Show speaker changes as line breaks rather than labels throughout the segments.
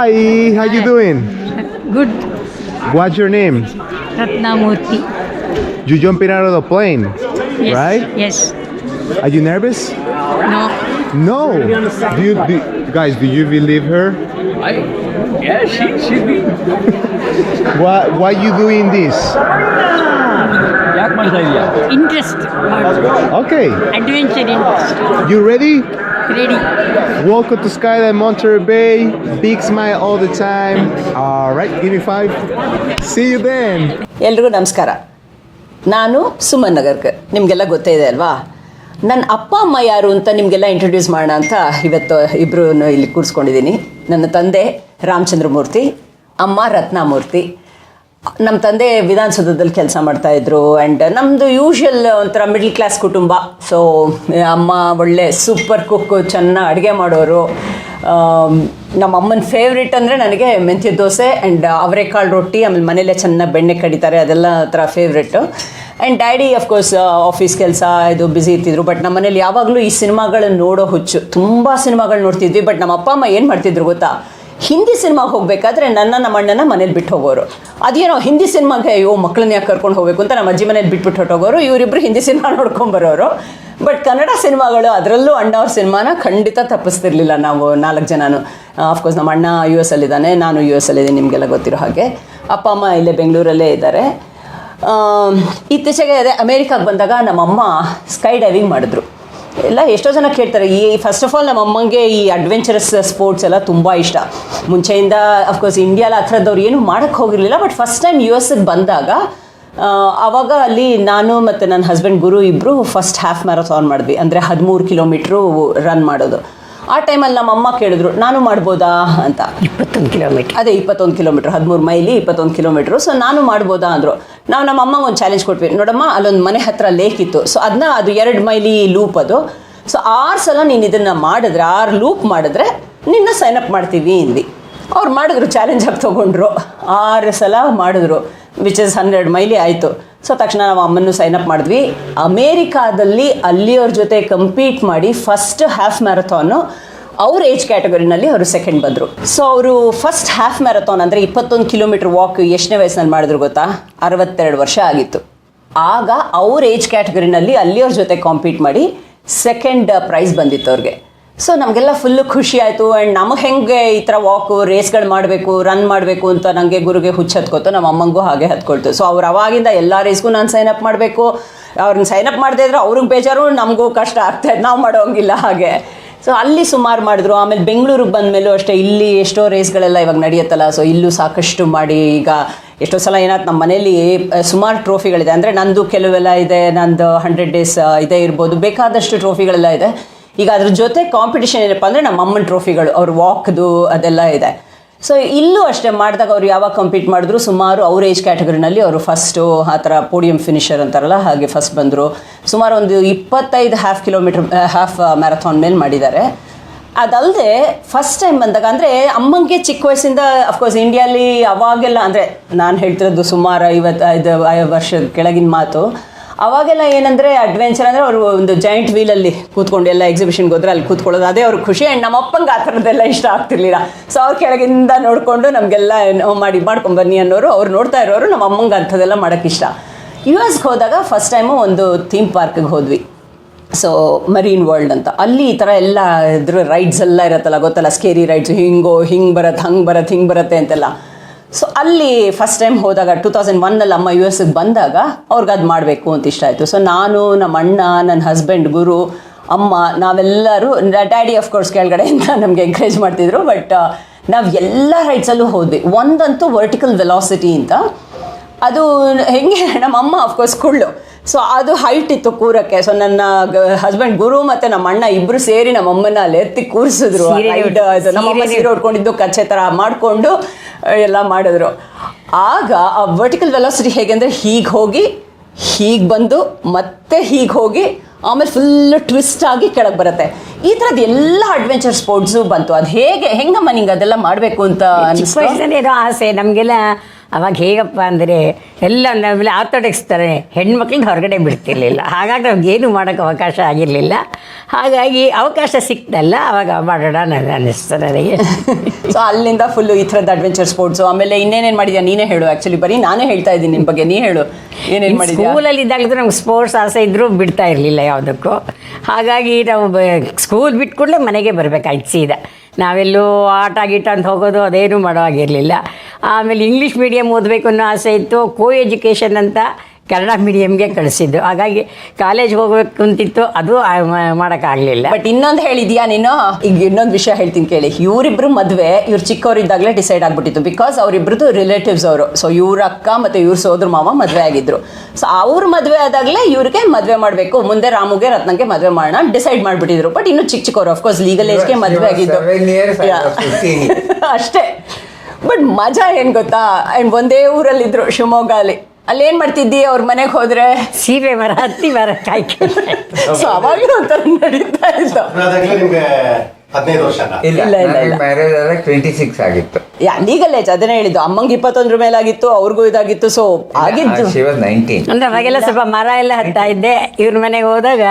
Hi, how Hi. you doing?
Good.
What's your name?
Ratnamurti.
You jumping out of the plane,
yes.
right?
Yes.
Are you nervous?
No.
No. Do you, do, guys, do you believe her?
I, yeah, she she be.
why why you doing this?
Interest.
Okay.
Adventure interest.
You ready?
Ready.
Welcome to Skyline Monterey Bay. Big smile all the time. All right, give me five. See you then.
ಎಲ್ರಿಗೂ ನಮಸ್ಕಾರ ನಾನು ಸುಮನ್ ನಗರ್ಕರ್ ನಿಮಗೆಲ್ಲ ಗೊತ್ತೇ ಇದೆ ಅಲ್ವಾ ನನ್ನ ಅಪ್ಪ ಅಮ್ಮ ಯಾರು ಅಂತ ನಿಮಗೆಲ್ಲ ಇಂಟ್ರೊಡ್ಯೂಸ್ ಮಾಡೋಣ ಅಂತ ಇವತ್ತು ಇಬ್ಬರು ಇಲ್ಲಿ ಕೂರಿಸ್ಕೊಂಡಿದ್ದೀನಿ ನನ್ನ ತಂದೆ ರಾಮಚಂದ್ರಮೂರ್ತಿ ಅಮ್ಮ ರತ್ನಮೂರ್ತಿ ನಮ್ಮ ತಂದೆ ವಿಧಾನಸೌಧದಲ್ಲಿ ಕೆಲಸ ಮಾಡ್ತಾ ಇದ್ರು ಆ್ಯಂಡ್ ನಮ್ಮದು ಯೂಶ್ವಲ್ ಒಂಥರ ಮಿಡ್ಲ್ ಕ್ಲಾಸ್ ಕುಟುಂಬ. ಸೊ ಅಮ್ಮ ಒಳ್ಳೆ ಸೂಪರ್ ಕುಕ್ಕು ಚೆನ್ನಾಗಿ ಅಡುಗೆ ಮಾಡೋರು. ನಮ್ಮ ಅಮ್ಮನ ಫೇವ್ರೇಟ್ ಅಂದರೆ ನನಗೆ ಮೆಂತ್ಯ ದೋಸೆ ಆ್ಯಂಡ್ ಅವರೆಕಾಳು ರೊಟ್ಟಿ, ಆಮೇಲೆ ಮನೇಲೆ ಚೆನ್ನಾಗಿ ಬೆಣ್ಣೆ ಕಡಿತಾರೆ, ಅದೆಲ್ಲ ಥರ favourite and daddy of course office ಕೆಲಸ, ಇದು ಬ್ಯುಸಿ ಇರ್ತಿದ್ರು ಬಟ್ ನಮ್ಮ ಮನೇಲಿ ಯಾವಾಗಲೂ ಈ ಸಿನಿಮಾಗಳನ್ನ ನೋಡೋ ಹುಚ್ಚು. ತುಂಬ ಸಿನಿಮಾಗಳು ನೋಡ್ತಿದ್ವಿ ಬಟ್ ನಮ್ಮ ಅಪ್ಪ, ಅಮ್ಮ ಏನು ಮಾಡ್ತಿದ್ರು ಗೊತ್ತಾ? ಹಿಂದಿ ಸಿನಿಮಾಗೆ ಹೋಗಬೇಕಾದ್ರೆ ನನ್ನ ನಮ್ಮ ಅಣ್ಣನ ಮನೇಲಿ ಬಿಟ್ಟು ಹೋಗೋರು. ಅದೇನೋ ಹಿಂದಿ ಸಿನಿಮಾಗೆ ಅಯ್ಯೋ ಮಕ್ಕಳನ್ನ ಯಾಕೆ ಕರ್ಕೊಂಡು ಹೋಗಬೇಕು ಅಂತ ನಮ್ಮ ಅಜ್ಜಿ ಮನೇಲಿ ಬಿಟ್ಬಿಟ್ಟು ಹೊಟ್ಟೋಗೋರು ಇವರಿಬ್ಬರು ಹಿಂದಿ ಸಿನಿಮಾ ನೋಡ್ಕೊಂಬರೋರು. ಬಟ್ ಕನ್ನಡ ಸಿನಿಮಾಗಳು ಅದರಲ್ಲೂ ಅಣ್ಣ ಸಿನಿಮಾನ ಖಂಡಿತ ತಪ್ಪಿಸ್ತಿರ್ಲಿಲ್ಲ ನಾವು ನಾಲ್ಕು ಜನನು. ಆಫ್ಕೋರ್ಸ್ ನಮ್ಮ ಅಣ್ಣ ಯು ಎಸ್ ಅಲ್ಲಿದ್ದಾನೆ ನಾನು ಯು ಎಸ್ ಅಲ್ಲಿದ್ದೀನಿ ನಿಮಗೆಲ್ಲ ಗೊತ್ತಿರೋ ಹಾಗೆ. ಅಪ್ಪ ಅಮ್ಮ ಇಲ್ಲೇ ಬೆಂಗಳೂರಲ್ಲೇ ಇದ್ದಾರೆ. ಆಮ್, ಇತ್ತೀಚೆಗೆ ಅದೇ ಅಮೇರಿಕಾಗೆ ಬಂದಾಗ ನಮ್ಮಮ್ಮ ಸ್ಕೈ ಡೈವಿಂಗ್ ಮಾಡಿದ್ರು. ಎಲ್ಲ ಎಷ್ಟೋ ಜನ ಕೇಳ್ತಾರೆ. ಈ ಫಸ್ಟ್ ಆಫ್ ಆಲ್ ನಮ್ಮ ಅಮ್ಮಂಗೆ ಈ ಅಡ್ವೆಂಚರಸ್ ಸ್ಪೋರ್ಟ್ಸ್ ಎಲ್ಲ ತುಂಬ ಇಷ್ಟ. ಮುಂಚೆಯಿಂದ ಅಫ್ಕೋರ್ಸ್ ಇಂಡಿಯಾಲ ಆ ಥರದವ್ರು ಏನು ಮಾಡೋಕ್ಕೆ ಹೋಗಿರಲಿಲ್ಲ ಬಟ್ ಫಸ್ಟ್ ಟೈಮ್ ಯು ಎಸ್ಗೆ ಬಂದಾಗ ಆವಾಗ ಅಲ್ಲಿ ನಾನು ಮತ್ತು ನನ್ನ ಹಸ್ಬೆಂಡ್ ಗುರು ಇಬ್ಬರು ಫಸ್ಟ್ ಹಾಫ್ ಮ್ಯಾರಥಾನ್ ಮಾಡಿದ್ವಿ. ಅಂದರೆ ಹದಿಮೂರು ಕಿಲೋಮೀಟ್ರು ರನ್ ಮಾಡೋದು. ಆ ಟೈಮಲ್ಲಿ ನಮ್ಮ ಅಮ್ಮ ಕೇಳಿದ್ರು ನಾನು ಮಾಡ್ಬೋದಾ? ಅಂತ.
ಇಪ್ಪತ್ತೊಂದು ಕಿಲೋಮೀಟ್ರ್.
ಅದೇ ಇಪ್ಪತ್ತೊಂದು ಕಿಲೋಮೀಟ್ರ್ ಹದಿಮೂರು ಮೈಲಿ ಇಪ್ಪತ್ತೊಂದು ಕಿಲೋಮೀಟ್ರು. ಸೊ ನಾನು ಮಾಡ್ಬೋದಾ ಅಂದರು. ನಾವು ನಮ್ಮ ಅಮ್ಮಗೆ ಒಂದು ಚಾಲೆಂಜ್ ಕೊಟ್ವಿ. ನೋಡಮ್ಮ, ಅಲ್ಲೊಂದು ಮನೆ ಹತ್ರ ಲೇಕ್ ಇತ್ತು. ಸೊ ಅದನ್ನ ಅದು ಎರಡು ಮೈಲಿ ಲೂಪ್ ಅದು. ಸೊ ಆರು ಸಲ ನೀನು ಇದನ್ನು ಮಾಡಿದ್ರೆ, ಆರು ಲೂಪ್ ಮಾಡಿದ್ರೆ ನಿನ್ನ ಸೈನ್ ಅಪ್ ಮಾಡ್ತೀವಿ ಇಲ್ಲಿ ಅವ್ರು ಮಾಡಿದ್ರು ಚಾಲೆಂಜ್ ಆಗಿ ತೊಗೊಂಡ್ರು. ಆರು ಸಲ ಮಾಡಿದ್ರು ವಿಚ್ ಇಸ್ ಹಂಡ್ರೆಡ್ ಮೈಲಿ ಆಯಿತು. ಸೊ ತಕ್ಷಣ ನಾವು ಅಮ್ಮನ್ನು ಸೈನ್ ಅಪ್ ಮಾಡಿದ್ವಿ. ಅಮೇರಿಕಾದಲ್ಲಿ ಅಲ್ಲಿಯವ್ರ ಜೊತೆ ಕಂಪೀಟ್ ಮಾಡಿ ಫಸ್ಟ್ ಹ್ಯಾಫ್ ಮ್ಯಾರಥಾನು ಅವ್ರ ಏಜ್ ಕ್ಯಾಟಗರಿನಲ್ಲಿ ಅವರು ಸೆಕೆಂಡ್ ಬಂದರು. ಸೊ ಅವರು ಫಸ್ಟ್ ಹಾಫ್ ಮ್ಯಾರಥಾನ್ ಅಂದರೆ ಇಪ್ಪತ್ತೊಂದು ಕಿಲೋಮೀಟರ್ ವಾಕ್ ಎಷ್ಟನೇ ವಯಸ್ಸಿನಲ್ಲಿ ಮಾಡಿದ್ರು ಗೊತ್ತಾ? ಅರವತ್ತೆರಡು ವರ್ಷ ಆಗಿತ್ತು. ಆಗ ಅವ್ರ ಏಜ್ ಕ್ಯಾಟಗರಿನಲ್ಲಿ ಅಲ್ಲಿಯವ್ರ ಜೊತೆ ಕಾಂಪೀಟ್ ಮಾಡಿ ಸೆಕೆಂಡ್ ಪ್ರೈಸ್ ಬಂದಿತ್ತು ಅವ್ರಿಗೆ. ಸೊ ನಮಗೆಲ್ಲ ಫುಲ್ಲು ಖುಷಿ ಆಯಿತು ಆ್ಯಂಡ್ ನಮಗೆ ಹೆಂಗೆ ಈ ಥರ ವಾಕು ರೇಸ್ಗಳು ಮಾಡಬೇಕು ರನ್ ಮಾಡಬೇಕು ಅಂತ ನನಗೆ ಗುರುಗೆ ಹುಚ್ಚು ಹತ್ಕೋತು, ನಮ್ಮ ಅಮ್ಮಂಗೂ ಹಾಗೆ ಹತ್ಕೊಳ್ತು. ಸೊ ಅವ್ರು ಅವಾಗಿಂದ ಎಲ್ಲ ರೇಸ್ಗೂ ನಾನು ಸೈನ್ ಅಪ್ ಮಾಡಬೇಕು. ಅವ್ರನ್ನ ಸೈನ್ ಅಪ್ ಮಾಡದೇ ಇದ್ರೆ ಅವ್ರಿಗೆ ಬೇಜಾರು, ನಮಗೂ ಕಷ್ಟ ಆಗ್ತಾಯಿತ್ತು ನಾವು ಮಾಡೋಂಗಿಲ್ಲ ಹಾಗೆ. ಸೊ ಅಲ್ಲಿ ಸುಮಾರು ಮಾಡಿದ್ರು. ಆಮೇಲೆ ಬೆಂಗಳೂರಿಗೆ ಬಂದಮೇಲೂ ಅಷ್ಟೇ, ಇಲ್ಲಿ ಎಷ್ಟೋ ರೇಸ್ಗಳೆಲ್ಲ ಇವಾಗ ನಡೆಯುತ್ತಲ್ಲ. ಸೊ ಇಲ್ಲೂ ಸಾಕಷ್ಟು ಮಾಡಿ ಈಗ ಎಷ್ಟೋ ಸಲ ಏನಾದ್ರು ನಮ್ಮ ಮನೇಲಿ ಸುಮಾರು ಟ್ರೋಫಿಗಳಿದೆ ಅಂದರೆ ನಂದು ಕೆಲವೆಲ್ಲ ಇದೆ, ನಂದು ಹಂಡ್ರೆಡ್ ಡೇಸ್ ಇದೇ ಇರ್ಬೋದು. ಬೇಕಾದಷ್ಟು ಟ್ರೋಫಿಗಳೆಲ್ಲ ಇದೆ. ಈಗ ಅದ್ರ ಜೊತೆ ಕಾಂಪಿಟೇಷನ್ ಏನಪ್ಪ ಅಂದರೆ ನಮ್ಮ ಅಮ್ಮನ ಟ್ರೋಫಿಗಳು ಅವ್ರ ವಾಕ್ದು ಅದೆಲ್ಲ ಇದೆ. ಸೊ ಇಲ್ಲೂ ಅಷ್ಟೇ ಮಾಡಿದಾಗ ಅವ್ರು ಯಾವಾಗ ಕಂಪೀಟ್ ಮಾಡಿದ್ರು, ಸುಮಾರು ಅವ್ರ ಏಜ್ ಕ್ಯಾಟಗರಿನಲ್ಲಿ ಅವರು ಫಸ್ಟು ಆ ಥರ ಪೋಡಿಯಂ ಫಿನಿಷರ್ ಅಂತಾರಲ್ಲ, ಹಾಗೆ ಫಸ್ಟ್ ಬಂದರು. ಸುಮಾರು ಒಂದು ಇಪ್ಪತ್ತೈದು ಹಾಫ್ ಕಿಲೋಮೀಟ್ರ್ ಹಾಫ್ ಮ್ಯಾರಥಾನ್ ಮೇಲೆ ಮಾಡಿದ್ದಾರೆ. ಅದಲ್ಲದೆ ಫಸ್ಟ್ ಟೈಮ್ ಬಂದಾಗ, ಅಂದರೆ ಅಮ್ಮಂಗೆ ಚಿಕ್ಕ ವಯಸ್ಸಿಂದ ಅಫ್ಕೋರ್ಸ್ ಇಂಡಿಯಲ್ಲಿ ಅವಾಗೆಲ್ಲ, ಅಂದರೆ ನಾನು ಹೇಳ್ತಿರೋದು ಸುಮಾರು ಐವತ್ತೈದು ವರ್ಷದ ಕೆಳಗಿನ ಮಾತು. ಅವಾಗೆಲ್ಲ ಏನಂದರೆ ಅಡ್ವೆಂಚರ್ ಅಂದರೆ ಅವರು ಒಂದು ಜಾಯಿಂಟ್ ವೀಲಲ್ಲಿ ಕೂತ್ಕೊಂಡು ಎಲ್ಲ ಎಕ್ಸಿಬಿಷನ್ಗೆ ಹೋದ್ರೆ ಅಲ್ಲಿ ಕೂತ್ಕೊಳ್ಳೋದು. ಅದೇ ಅವ್ರ ಖುಷಿ ಆ್ಯಂಡ್ ನಮ್ಮ ಅಪ್ಪಂಗೆ ಆ ಥರದ್ದೆಲ್ಲ ಇಷ್ಟ ಆಗ್ತಿರ್ಲಿಲ್ಲ. ಸೊ ಅವ್ರ ಕೆಳಗಿಂದ ನೋಡಿಕೊಂಡು ನಮಗೆಲ್ಲ ಮಾಡಿ ಮಾಡ್ಕೊಂಬನ್ನಿ ಅನ್ನೋರು ಅವ್ರು ನೋಡ್ತಾ ಇರೋರು ನಮ್ಮ ಅಮ್ಮಂಗೆ ಅಂಥದ್ದೆಲ್ಲ ಮಾಡೋಕ್ಕೆ ಇಷ್ಟ. ಯು ಎಸ್ಗೆ ಹೋದಾಗ ಫಸ್ಟ್ ಟೈಮು ಒಂದು ಥೀಮ್ ಪಾರ್ಕ್ಗೆ ಹೋದ್ವಿ. ಸೊ ಮರೀನ್ ವರ್ಲ್ಡ್ ಅಂತ. ಅಲ್ಲಿ ಈ ಥರ ಎಲ್ಲ ಇದ್ರ ರೈಡ್ಸ್ ಎಲ್ಲ ಇರುತ್ತಲ್ಲ, ಗೊತ್ತಲ್ಲ? ಸ್ಕೇರಿ ರೈಡ್ಸ್ ಹಿಂಗೋ, ಹಿಂಗೆ ಬರತ್ತೆ ಹಂಗೆ ಬರತ್ತೆ ಹಿಂಗೆ ಬರುತ್ತೆ ಅಂತೆಲ್ಲ. ಸೊ ಅಲ್ಲಿ ಫಸ್ಟ್ ಟೈಮ್ ಹೋದಾಗ ಟೂ ತೌಸಂಡ್ ಒನ್ನಲ್ಲಿ ಅಮ್ಮ ಯು ಎಸ್ಗೆ ಬಂದಾಗ ಅವ್ರಿಗೆ ಅದು ಮಾಡಬೇಕು ಅಂತ ಇಷ್ಟ ಆಯಿತು. ಸೊ ನಾನು ನಮ್ಮ ಅಣ್ಣ ನನ್ನ ಹಸ್ಬೆಂಡ್ ಗುರು, ಅಮ್ಮ, ನಾವೆಲ್ಲರೂ ಡ್ಯಾಡಿ ಕೋರ್ಸ್ ಕೆಳಗಡೆಯಿಂದ ನಮಗೆ ಎನ್ಕರೇಜ್ ಮಾಡ್ತಿದ್ರು. ಬಟ್ ನಾವು ಎಲ್ಲ ರೈಡ್ಸಲ್ಲೂ ಹೋದ್ವಿ. ಒಂದಂತೂ ವರ್ಟಿಕಲ್ ವೆಲಾಸಿಟಿ ಅಂತ. ಅದು ಹೆಂಗೆ ನಮ್ಮ ಅಮ್ಮ ಅಫ್ಕೋರ್ಸ್ ಕುಳ್ಳು. ಸೊ ಅದು ಹೈಟ್ ಇತ್ತು ಕೂರಕ್ಕೆ. ಸೊ ನನ್ನ ಹಸ್ಬೆಂಡ್ ಗುರು ಮತ್ತೆ ನಮ್ಮ ಅಣ್ಣ ಇಬ್ರು ಸೇರಿ ನಮ್ಮ ಅಮ್ಮನ ಅಲ್ಲಿ ಎತ್ತಿ ಕೂರಿಸಿದ್ರು. ಆ
ಸೀರೆ
ಉಟ್ಕೊಂಡಿದ್ದು ಕಚ್ಚೆ ಥರ ಮಾಡಿಕೊಂಡು ಎಲ್ಲ ಮಾಡಿದ್ರು. ಆಗ ಆ ವರ್ಟಿಕಲ್ ವೆಲಾಸಿಟಿ ಹೇಗೆ ಅಂದರೆ ಹೀಗೆ ಹೋಗಿ ಹೀಗೆ ಬಂದು ಮತ್ತೆ ಹೀಗೆ ಹೋಗಿ ಆಮೇಲೆ ಫುಲ್ ಟ್ವಿಸ್ಟ್ ಆಗಿ ಕೆಳಗೆ ಬರುತ್ತೆ. ಈ ಥರದ್ದು ಎಲ್ಲ ಅಡ್ವೆಂಚರ್ ಸ್ಪೋರ್ಟ್ಸು ಬಂತು. ಅದು ಹೇಗೆ ಹೆಂಗಮ್ಮ ನಿಂಗೆ ಅದೆಲ್ಲ ಮಾಡಬೇಕು ಅಂತ
ಆಸೆ. ನಮಗೆಲ್ಲ
ಅವಾಗ ಹೇಗಪ್ಪ ಅಂದರೆ ಎಲ್ಲ ನಮ್ಮಲ್ಲಿ ಆರ್ಥೋಡಕ್ಸ್ ಥರ ಹೆಣ್ಮಕ್ಳಿಗೆ ಹೊರಗಡೆ ಬಿಡ್ತಿರ್ಲಿಲ್ಲ. ಹಾಗಾಗಿ ನಮ್ಗೆ ಏನು ಮಾಡೋಕ್ಕೆ ಅವಕಾಶ ಆಗಿರಲಿಲ್ಲ. ಹಾಗಾಗಿ ಅವಕಾಶ ಸಿಕ್ತಲ್ಲ ಅವಾಗ ಮಾಡೋಣ ನನಗೆ ಅನ್ನಿಸ್ತು ನನಗೆ.
ಸೊ ಅಲ್ಲಿಂದ ಫುಲ್ಲು ಈ ಥರದ ಅಡ್ವೆಂಚರ್ ಸ್ಪೋರ್ಟ್ಸು ಆಮೇಲೆ ಇನ್ನೇನೇನು ಮಾಡಿದ್ಯಾ? ನೀನೇ ಹೇಳು ಆ್ಯಕ್ಚುಲಿ ಬರೀ ನಾನೇ ಹೇಳ್ತಾ ಇದ್ದೀನಿ ನಿನ್ನ ಬಗ್ಗೆ. ನೀ ಹೇಳು ಏನೇನು ಮಾಡಿದ್ಯಾ?
ಸ್ಕೂಲಲ್ಲಿ ಇದ್ದಾಗಲೂ ನಮ್ಗೆ ಸ್ಪೋರ್ಟ್ಸ್ ಆಸೆ ಇದ್ದರೂ ಬಿಡ್ತಾ ಇರಲಿಲ್ಲ ಯಾವುದಕ್ಕೂ. ಹಾಗಾಗಿ ನಾವು ಸ್ಕೂಲ್ ಬಿಟ್ಕೊಂಡೇ ಮನೆಗೆ ಬರಬೇಕಾಯ್ತು ಸೀದಾ. ನಾವೆಲ್ಲೂ ಆಟ ಗೀಟ ಅಂತ ಹೋಗೋದು ಅದೇನು ಮಾಡೋ ಆಗಿರಲಿಲ್ಲ ಆಮೇಲೆ ಇಂಗ್ಲೀಷ್ ಮೀಡಿಯಮ್ ಓದಬೇಕು ಅನ್ನೋ ಆಸೆ ಇತ್ತು. ಕೋ ಎಜುಕೇಷನ್ ಅಂತ ಕನ್ನಡ ಮೀಡಿಯಮ್ಗೆ ಕಳಿಸಿದ್ದು. ಹಾಗಾಗಿ ಕಾಲೇಜ್ ಹೋಗ್ಬೇಕು ಅಂತಿತ್ತು. ಅದು ಮಾಡೋಕ್ಕಾಗಲಿಲ್ಲ.
ಬಟ್ ಇನ್ನೊಂದು ಹೇಳಿದ್ಯಾ ನೀನು? ಈಗ ಇನ್ನೊಂದು ವಿಷಯ ಹೇಳ್ತೀನಿ ಕೇಳಿ. ಇವರಿಬ್ರು ಮದುವೆ ಇವ್ರು ಚಿಕ್ಕವರಿದ್ದಾಗಲೇ ಡಿಸೈಡ್ ಆಗ್ಬಿಟ್ಟಿತ್ತು. ಬಿಕಾಸ್ ಅವರಿಬ್ರದ್ದು ರಿಲೇಟಿವ್ಸ್ ಅವರು. ಸೊ ಇವ್ರ ಅಕ್ಕ ಮತ್ತು ಇವ್ರ ಸೋದ್ರ ಮಾವ ಮದುವೆ ಆಗಿದ್ರು. ಸೊ ಅವ್ರ ಮದುವೆ ಆದಾಗಲೇ ಇವ್ರಿಗೆ ಮದುವೆ ಮಾಡಬೇಕು. ಮುಂದೆ ರಾಮುಗೆ ರತ್ನಕ್ಕೆ ಮದುವೆ ಮಾಡೋಣ ಡಿಸೈಡ್ ಮಾಡ್ಬಿಟ್ಟಿದ್ರು. ಬಟ್ ಇನ್ನು ಚಿಕ್ಕ ಚಿಕ್ಕವರು ಅಫ್ಕೋರ್ಸ್ ಲೀಗಲ್ ಏಜ್ಗೆ ಮದುವೆ ಆಗಿದ್ದು.
Seven years, I
Yeah.
was 15.
ಅಷ್ಟೇ. ಬಟ್ ಮಜಾ ಏನು ಗೊತ್ತಾ? ಅಂಡ್ ಒಂದೇ ಊರಲ್ಲಿದ್ರು ಶಿವಮೊಗ್ಗ ಅಲ್ಲಿ ಅಲ್ಲಿ ಏನು ಮಾಡ್ತಿದ್ದಿ ಅವ್ರ ಮನೆಗೆ ಹೋದರೆ?
ಸೀರೆ ಮರ ಹತ್ತಿ ಮರ ಕಾಯ್ಕೆ
ಸೊ ಅವಾಗಲೂ ಒಂಥರ ನಡೀತಾ ಇತ್ತು.
ಹದಿನೈದು ವರ್ಷನ
ಇಲ್ಲ
ಇಲ್ಲ, ಇಲ್ಲ,
ಮ್ಯಾರೇಜ್ ಆದಾಗ ಟ್ವೆಂಟಿ ಸಿಕ್ಸ್ ಆಗಿತ್ತು.
ಯಾ ಲೀಗಲ್ ಏಜ್ ಅದನ್ನೇ ಹೇಳಿದ್ದು. ಅಮ್ಮಂಗೆ ಇಪ್ಪತ್ತೊಂದ್ರ ಮೇಲಾಗಿತ್ತು ಅವ್ರಿಗೂ ಇದಾಗಿತ್ತು ಸೊ ಆಗಿದ್ದು.
ಶಿ ವಾಸ್ ನೈನ್ಟೀನ್
ಅಂದ್ರೆ ಅವಾಗೆಲ್ಲ ಸ್ವಲ್ಪ ಮರ ಎಲ್ಲ ಹತ್ತಾ ಇದ್ದೆ. ಇವ್ರ ಮನೆಗೆ ಹೋದಾಗ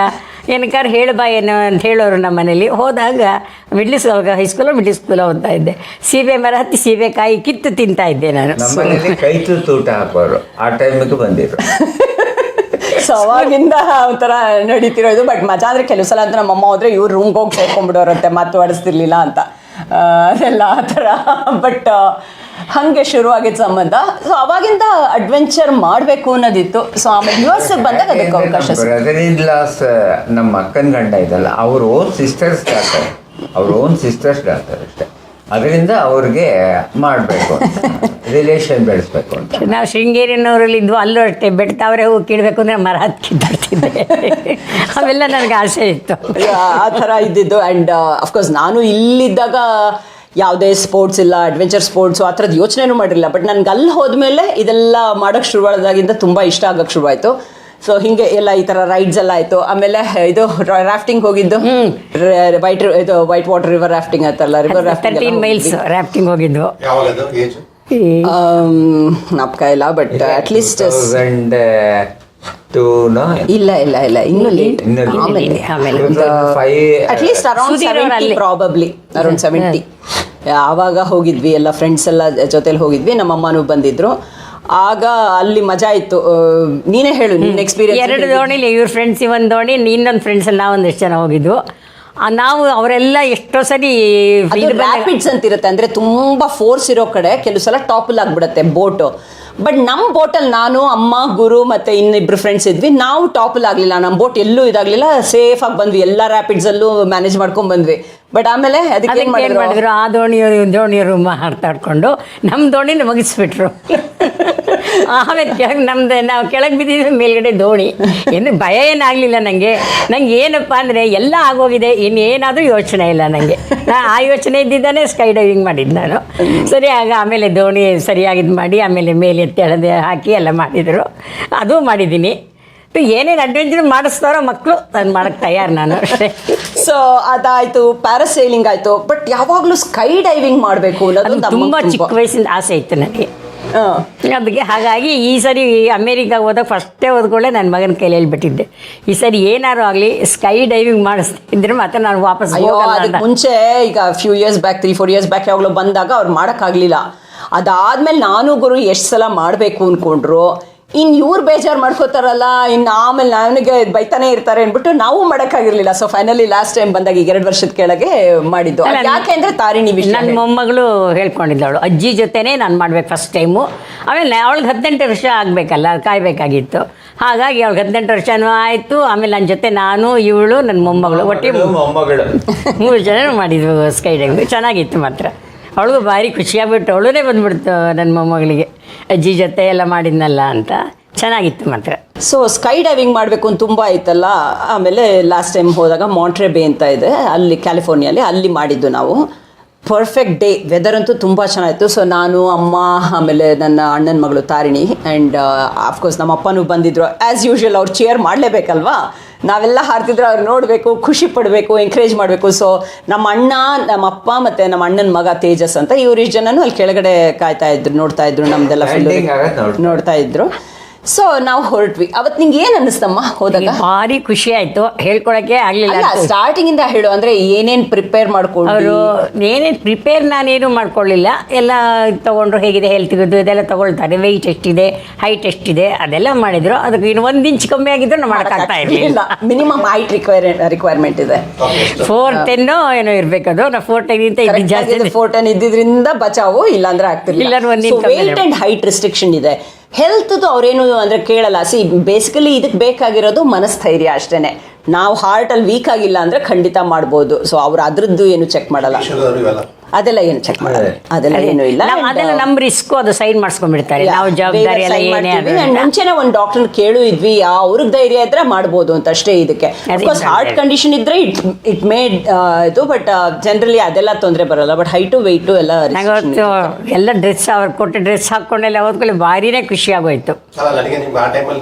ಏನಕ್ಕಾರ ಹೇಳಬಾ ಏನು ಅಂತ ಹೇಳೋರು ನಮ್ಮ ಮನೇಲಿ. ಹೋದಾಗ middle school high school middle school ಹೋಗ್ತಾ ಇದ್ದೆ. ಸೀಬೆ ಮರ ಹತ್ತಿ ಸೀಬೆಕಾಯಿ ಕಿತ್ತು ತಿಂತಾ ಇದ್ದೆ ನಾನು.
ಕೈ ತೂಟ ಹಾಕೋರು ಆ ಟೈಮಿಗೆ ಬಂದಿದ್ರು.
ಸೊ ಅವಾಗಿಂದ ಒಂಥರ ನಡೀತಿರೋದು ಬಟ್ ಮಜಾ ಅಂದ್ರೆ ಕೆಲವು ಸಲ ಅಂತ ನಮ್ಮ ಅಮ್ಮ ಹೋದ್ರೆ ಇವ್ರು ರೂಮ್ಗೆ ಹೋಗಿ ಸೇರ್ಕೊಂಡ್ಬಿಡೋರಂತೆ ಮಾತು ಆಡಿಸ್ತಿರ್ಲಿಲ್ಲ ಅಂತ. ಅದೆಲ್ಲ ಆ ಥರ. ಬಟ್ ಹಂಗೆ ಶುರುವಾಗಿದ್ದ ಸಂಬಂಧ. ಸೊ ಅವಾಗಿಂದ ಅಡ್ವೆಂಚರ್ ಮಾಡಬೇಕು ಅನ್ನೋದಿತ್ತು. ಸೊ ಆಮೇಲೆ ಯು ಎಸ್ ಬಂದಾಗ ಅದಕ್ಕೆ ಅವಕಾಶ ಸಿಕ್ತು.
ಬ್ರದರ್ ಇನ್ ಲಾಸ್ ನಮ್ಮ ಅಕ್ಕನ ಗಂಡ ಇದಲ್ಲ ಅವ್ರ ಓನ್ ಸಿಸ್ಟರ್ಸ್ ಡಾಕ್ಟರ್ ಅವ್ರ ಓನ್ ಸಿಸ್ಟರ್ಸ್ ಡಾಕ್ಟರ್ ಅಷ್ಟೇ. ಅದರಿಂದ ಅವ್ರಿಗೆ ಮಾಡಬೇಕು ರಿಲೇಷನ್ ಬೆಳೆಸ್ಬೇಕು ಅಂತ.
ನಾವು ಶೃಂಗೇರಿನವರಲ್ಲಿ ಇದ್ವು ಅಲ್ಲೂ ಅಷ್ಟೇ. ಬೆಟ್ಟವರೇ ಹೂ ಕೀಳ್ಬೇಕು ಅಂದ್ರೆ ಮರ ಹತ್ತಿ ಅವೆಲ್ಲ ನನಗೆ ಆಸೆ ಇತ್ತು.
ಆ ಥರ ಇದ್ದಿದ್ದು. ಆ್ಯಂಡ್ ಅಫ್ಕೋರ್ಸ್ ನಾನು ಇಲ್ಲಿದ್ದಾಗ ಯಾವುದೇ ಸ್ಪೋರ್ಟ್ಸ್ ಇಲ್ಲ ಅಡ್ವೆಂಚರ್ ಸ್ಪೋರ್ಟ್ಸು ಆ ಥರದ್ದು ಯೋಚನೆನೂ ಮಾಡಿರಲಿಲ್ಲ. ಬಟ್ ನನ್ಗೆ ಅಲ್ಲಿ ಹೋದ್ಮೇಲೆ ಇದೆಲ್ಲ ಮಾಡೋಕ್ಕೆ ಶುರುವಾದಾಗಿಂದ ತುಂಬ ಇಷ್ಟ ಆಗೋಕ್ಕೆ ಶುರುವಾಯಿತು. ಸೊ ಹಿಂಗೆ ಎಲ್ಲ ಈ ಥರ ರೈಡ್ಸ್ ಎಲ್ಲ ಆಯಿತು. ಆಮೇಲೆ ಇದು ರಾಫ್ಟಿಂಗ್ ಹೋಗಿದ್ದು. ವೈಟ್ ಇದು ವೈಟ್ ವಾಟರ್ ರಿವರ್ ರಾಫ್ಟಿಂಗ್ ಆಯ್ತಲ್ಲ ರಿವರ್
ರಾಫ್ಟಿಂಗ್ ಮೈಲ್ಸ್
ರಾಫ್ಟಿಂಗ್
ಹೋಗಿದ್ದು.
ನಾಪ್ಕ ಇಲ್ಲ ಬಟ್
ಅಟ್ ಲೀಸ್ಟ್
ಇಲ್ಲ ಇಲ್ಲ ಇಲ್ಲ. ಇನ್ನೂ ಲೇಟ್. ಆಮೇಲೆ
ಆಮೇಲೆ.
Five
at least around probably around seventy ಆವಾಗ ಹೋಗಿದ್ವಿ ಎಲ್ಲ ಫ್ರೆಂಡ್ಸ್ ಎಲ್ಲ ಜೊತೆಲಿ ಹೋಗಿದ್ವಿ ನಮ್ಮ ಅಮ್ಮನೂ ಬಂದಿದ್ರು. ಆಗ ಅಲ್ಲಿ ಮಜಾ ಇತ್ತು. ನೀನೇ ಹೇಳು ನಿನ್ನ
ಎರಡು
ದೋಣಿ
ದೋಣಿಲಿ ಇವ್ರ ಫ್ರೆಂಡ್ಸ್ ಒಂದು ದೋಣಿ ಇನ್ನೊಂದು ಫ್ರೆಂಡ್ಸ್ ನಾವೊಂದಿಷ್ಟು ಜನ ಹೋಗಿದ್ವು. ನಾವು ಅವರೆಲ್ಲ ಎಷ್ಟೋ ಸರಿ
ರ್ಯಾಪಿಡ್ಸ್ ಅಂತ ಇರುತ್ತೆ ಅಂದ್ರೆ ತುಂಬಾ ಫೋರ್ಸ್ ಇರೋ ಕಡೆ ಕೆಲವು ಸಲ ಟಾಪಲ್ ಆಗ್ಬಿಡುತ್ತೆ ಬೋಟ್ ಬಟ್ ನಮ್ಮ ಬೋಟಲ್ಲಿ ನಾನು ಅಮ್ಮ ಗುರು ಮತ್ತೆ ಇನ್ನಿಬ್ರು ಫ್ರೆಂಡ್ಸ್ ಇದ್ವಿ. ನಾವು ಟಾಪಲ್ ಆಗ್ಲಿಲ್ಲ ನಮ್ಮ ಬೋಟ್ ಎಲ್ಲೂ ಇದಾಗ್ಲಿಲ್ಲ ಸೇಫ್ ಆಗಿ ಬಂದ್ವಿ. ಎಲ್ಲ ರ್ಯಾಪಿಡ್ಸಲ್ಲೂ ಮ್ಯಾನೇಜ್ ಮಾಡ್ಕೊಂಡ್ ಬಂದ್ವಿ. ಬಟ್ ಆಮೇಲೆ ಅದಕ್ಕೆ ಏನ್ ಮಾಡಿದ್ರು?
ಮಾಡಿದ್ರು? ಆ ದೋಣಿಯವರು ಇವ್ರ ದೋಣಿಯವರು ಮಾತಾಡ್ಕೊಂಡು ನಮ್ಮ ದೋಣಿನ ಮುಗಿಸ್ಬಿಟ್ರು. ಆಮೇಲೆ ಕೆಳಗೆ ನಮ್ದು ನಾವು ಕೆಳಗೆ ಬಿದ್ದಿದ್ವಿ ಮೇಲ್ಗಡೆ ದೋಣಿ. ಏನು ಭಯ ಏನಾಗ್ಲಿಲ್ಲ ನನಗೆ ನಂಗೆ ಏನಪ್ಪ ಅಂದ್ರೆ ಎಲ್ಲ ಆಗೋಗಿದೆ ಇನ್ನೇನಾದ್ರೂ ಯೋಚನೆ ಇಲ್ಲ ನನಗೆ ನಾ ಆ ಯೋಚನೆ ಇದ್ದಿದ್ದಾನೆ ಸ್ಕೈ ಡೈವಿಂಗ್ ಮಾಡಿದ್ದು ನಾನು. ಸರಿ ಆಗ ಆಮೇಲೆ ದೋಣಿ ಸರಿಯಾಗಿದ್ದು ಮಾಡಿ ಆಮೇಲೆ ಮೇಲೆ ತೆಳೆದು ಹಾಕಿ ಎಲ್ಲ ಮಾಡಿದ್ರು. ಅದು ಮಾಡಿದ್ದೀನಿ ಏನೇನು ಅಡ್ವೆಂಚರ್ ಮಾಡಿಸ್ತಾರೋ ಮಕ್ಕಳು ನಾನು ಮಾಡೋಕ್ಕೆ ತಯಾರು ನಾನು. ಅಷ್ಟೇ
ಸೊ ಅದಾಯ್ತು ಪ್ಯಾರಾಸೈಲಿಂಗ್ ಆಯ್ತು ಬಟ್ ಯಾವಾಗಲೂ ಸ್ಕೈ ಡೈವಿಂಗ್ ಮಾಡಬೇಕು
ಅದು
ಅನ್ನೋದು
ತುಂಬ ಚಿಕ್ಕ ವಯಸ್ಸಿಂದ ಆಸೆ ಇತ್ತು ನನಗೆ. ಅದಕ್ಕೆ ಹಾಗಾಗಿ ಈ ಸರಿ ಅಮೇರಿಕಾಗೆ ಹೋದಾಗ ಫಸ್ಟೇ ಓದ್ಕೊಳ್ಳೆ ನನ್ನ ಮಗನ ಕೈಲಿ ಹೇಳ್ಬಿಟ್ಟಿದ್ದೆ ಈ ಸರಿ ಏನಾರು ಆಗಲಿ ಸ್ಕೈ ಡೈವಿಂಗ್ ಮಾಡಿಸ್ತಿದ್ರೆ ಮತ್ತೆ ನಾನು ವಾಪಸ್
ಅಯ್ಯೋ
ಹೋಗಲ್ಲ
ಅದಕ್ಕೆ
ಅಂತ.
ಮುಂಚೆ ಈಗ few years back three four years back ಯಾವಾಗಲೂ ಬಂದಾಗ ಅವ್ರು ಮಾಡೋಕ್ಕಾಗಲಿಲ್ಲ ಅದಾದ್ಮೇಲೆ ನಾನು ಗುರು ಎಷ್ಟು ಸಲ ಮಾಡಬೇಕು ಅಂದ್ಕೊಂಡ್ರು ಇನ್ನು ಇವ್ರು ಬೇಜಾರು ಮಾಡ್ಕೋತಾರಲ್ಲ ಇನ್ನು ಆಮೇಲೆ ನನಗೆ ಬೈತಾನೆ ಇರ್ತಾರೆ ಅಂದ್ಬಿಟ್ಟು ನಾವು ಮಾಡೋಕ್ಕಾಗಿರ್ಲಿಲ್ಲ. ಸೊ ಫೈನಲಿ ಲಾಸ್ಟ್ ಟೈಮ್ ಬಂದಾಗ ಈಗ ಎರಡು ವರ್ಷದ ಕೆಳಗೆ ಮಾಡಿದ್ದು. ಅದ್ ಯಾಕೆ ಅಂದ್ರೆ ತಾರಿಣಿ ವಿಷಯ.
ನನ್ನ ಮೊಮ್ಮಗಳು ಹೇಳ್ಕೊಂಡಿದ್ದವಳು. ಅಜ್ಜಿ ಜೊತೆನೇ ನಾನು ಮಾಡ್ಬೇಕು ಫಸ್ಟ್ ಟೈಮು ಆಮೇಲೆ ಅವಳಿಗೆ ಹದಿನೆಂಟು ವರ್ಷ ಆಗಬೇಕಲ್ಲ ಕಾಯ್ಬೇಕಾಗಿತ್ತು. ಹಾಗಾಗಿ ಅವಳಿಗೆ ಹದಿನೆಂಟು ವರ್ಷನೂ ಆಯಿತು. ಆಮೇಲೆ ನನ್ನ ಜೊತೆ ನಾನು ಇವಳು ನನ್ನ ಮೊಮ್ಮಗಳು ಒಟ್ಟಿಗೆ
ಮೊಮ್ಮಗಳು
ಮೂರು ಜನ ಮಾಡಿದ್ವು ಸ್ಕೈ ಡೈವಿಂಗ್ ಚೆನ್ನಾಗಿತ್ತು ಮಾತ್ರ. ಅವಳಿಗೂ ಭಾರಿ ಖುಷಿಯಾಗ್ಬಿಟ್ಟು ಅವಳೇ ಬಂದ್ಬಿಡ್ತು ನನ್ನ ಮೊಮ್ಮಗಳಿಗೆ. ಅಜ್ಜಿ ಜೊತೆ ಎಲ್ಲ ಮಾಡಿದ್ನಲ್ಲ ಅಂತ ಚೆನ್ನಾಗಿತ್ತು ಮಾತ್ರ.
ಸೊ ಸ್ಕೈ ಡೈವಿಂಗ್ ಮಾಡಬೇಕು ಅಂತ ತುಂಬ ಆಯ್ತಲ್ಲ? ಆಮೇಲೆ ಲಾಸ್ಟ್ ಟೈಮ್ ಹೋದಾಗ ಮಾಂಟ್ರೆ ಬೇ ಅಂತ ಇದೆ. ಅಲ್ಲಿ ಕ್ಯಾಲಿಫೋರ್ನಿಯಲ್ಲಿ ಅಲ್ಲಿ ಮಾಡಿದ್ದು ನಾವು. ಪರ್ಫೆಕ್ಟ್ ಡೇ ವೆದರ್ ಅಂತೂ ತುಂಬ ಚೆನ್ನಾಗಿತ್ತು. ಸೊ ನಾನು ಅಮ್ಮ ಆಮೇಲೆ ನನ್ನ ಅಣ್ಣನ ಮಗಳು ತಾರಿಣಿ ಆ್ಯಂಡ್ ಅಫ್ಕೋರ್ಸ್ ನಮ್ಮ ಅಪ್ಪನೂ ಬಂದಿದ್ರು. ಆ್ಯಸ್ ಯೂಶ್ವಲ್ ಅವ್ರು ಚೇರ್ ಮಾಡಲೇಬೇಕಲ್ವಾ? ನಾವೆಲ್ಲ ಹಾರ್ತಿದ್ರೆ ಅವ್ರು ನೋಡಬೇಕು ಖುಷಿ ಪಡಬೇಕು ಎಂಕರೇಜ್ ಮಾಡಬೇಕು. ಸೊ ನಮ್ಮ ಅಣ್ಣ ನಮ್ಮ ಅಪ್ಪ ಮತ್ತು ನಮ್ಮ ಅಣ್ಣನ ಮಗ ತೇಜಸ್ ಅಂತ ಇವ್ರಿಷ್ಟು ಜನನೂ ಅಲ್ಲಿ ಕೆಳಗಡೆ ಕಾಯ್ತಾ ಇದ್ರು ನೋಡ್ತಾ ಇದ್ರು ನಮ್ದೆಲ್ಲ
ಫುಲ್ ನೋಡ್ತಾ
ಇದ್ರು. ಸೊ ನಾವು ಹೊರಟ್ವಿ. ಅವತ್ ನಿಂಗೆ ಏನು ಅನ್ನಿಸ್ತಮ್ಮ ಹೋದಾಗ?
ಭಾರಿ ಖುಷಿ ಆಯ್ತು. ಹೇಳ್ಕೊಳಕ್ಕೆ ಆಗ್ಲಿಲ್ಲ
ಅಲ್ಲ ಸ್ಟಾರ್ಟಿಂಗ್ ಇಂದ ಹೇಳು ಅಂದ್ರೆ ಏನೇನ್ ಪ್ರಿಪೇರ್ ಮಾಡ್ಕೊಂಡು
ಅವರು ಏನೇನ್ ಪ್ರಿಪೇರ್ ನಾನೇನು ಮಾಡ್ಕೊಳ್ಳಿಲ್ಲ ಎಲ್ಲ ತಗೊಂಡ್ರು ಹೇಗಿದೆ ಹೆಲ್ತ್ ಇದು ಇದೆಲ್ಲ ತಗೊಳ್ತಾರೆ. ವೆಯ್ಟ್ ಎಷ್ಟಿದೆ ಹೈಟ್ ಎಷ್ಟಿದೆ ಅದೆಲ್ಲ ಮಾಡಿದ್ರು. ಅದಕ್ಕೆ ಇನ್ನು ಒಂದು ಇಂಚ್ ಕಮ್ಮಿ ಆಗಿದ್ರು ನಾವು ಇರ್ಲಿಲ್ಲ. ಇರಲಿಲ್ಲ
ಮಿನಿಮಮ್ ಹೈಟ್ ರಿಕ್ವೈರ್ ರಿಕ್ವೈರ್ಮೆಂಟ್ ಇದೆ.
ಫೋರ್ ಟೆನ್ ಏನೋ ಇರ್ಬೇಕದು. ನಾ ಫೋರ್ ಟೆನ್ ಇಂತ ಜಾಸ್ತಿ ಇದೆ.
ಫೋರ್ ಟೆನ್ ಇದ್ದಿದ್ರಿಂದ ಬಚಾವು ಇಲ್ಲಾಂದ್ರೆ ಆಗ್ತಿರ್ಲಿಲ್ಲ. ಅಂಡ್ ಹೈಟ್ ರಿಸ್ಟ್ರಿಕ್ಷನ್ ಇದೆ. ಹೆಲ್ತ್ ಅವರೇನು ಅಂದರೆ ಕೇಳಲ್ಲ. ಸಿ ಬೇಸಿಕಲಿ ಇದಕ್ಕೆ ಬೇಕಾಗಿರೋದು ಮನಸ್ಥೈರ್ಯ ಅಷ್ಟೇನೆ. ನಾವು ಹಾರ್ಟ್ ಅಲ್ಲಿ ವೀಕ್ ಆಗಿಲ್ಲ ಅಂದ್ರೆ ಖಂಡಿತ ಮಾಡ್ಬೋದು. ಸೊ ಅವ್ರು ಅದ್ರದ್ದು ಏನು ಚೆಕ್ ಮಾಡಲ್ಲ. ಅದೆಲ್ಲ ಏನು ಚೆಕ್ ಮಾಡಲ್ಲ. ಅದೆಲ್ಲ ಏನು ಇಲ್ಲ.
ನಾವು ಅದೆಲ್ಲ ನಮ್ಮ ರಿಸ್ಕ್ ಅದು ಸೈನ್ ಮಾಡಿಸ್ಕೊಂಡ್ಬಿಡ್ತಾರೆ. ನಾವು ಜವಾಬ್ದಾರಿ ಎಲ್ಲ ಏನೇ
ಮುಂಚೆನೆ ಒಂದು ಡಾಕ್ಟರ್ ಕೇಳು ಇದ್ವಿ. ಅವ್ರಿಗೆ ಧೈರ್ಯ ಇದ್ರೆ ಮಾಡ್ಬೋದು ಅಂತ ಅಷ್ಟೇ ಇದಕ್ಕೆ.
ಅದೇ
ಹಾರ್ಟ್ ಕಂಡೀಷನ್ ಇದ್ರೆ ಇಟ್ ಇಟ್ ಮೇಡ್ ಇದು ಬಟ್ ಜನರಲಿ ಅದೆಲ್ಲ ತೊಂದರೆ ಬರಲ್ಲ. ಬಟ್ ಹೈಟು ವೆಯ್ಟು ಎಲ್ಲ
ಎಲ್ಲ ಡ್ರೆಸ್ ಅವ್ರು ಕೊಟ್ಟ ಡ್ರೆಸ್ ಹಾಕೊಂಡೆಲ್ಲ ಓದ್ಕೊಳ್ಳಿ ಭಾರಿನೇ ಖುಷಿ ಆಗೋಯ್ತು.
ಅಲ್ಲ ನನಗೆ ನಿಮ್ಗೆ ಆ ಟೈಮಲ್ಲಿ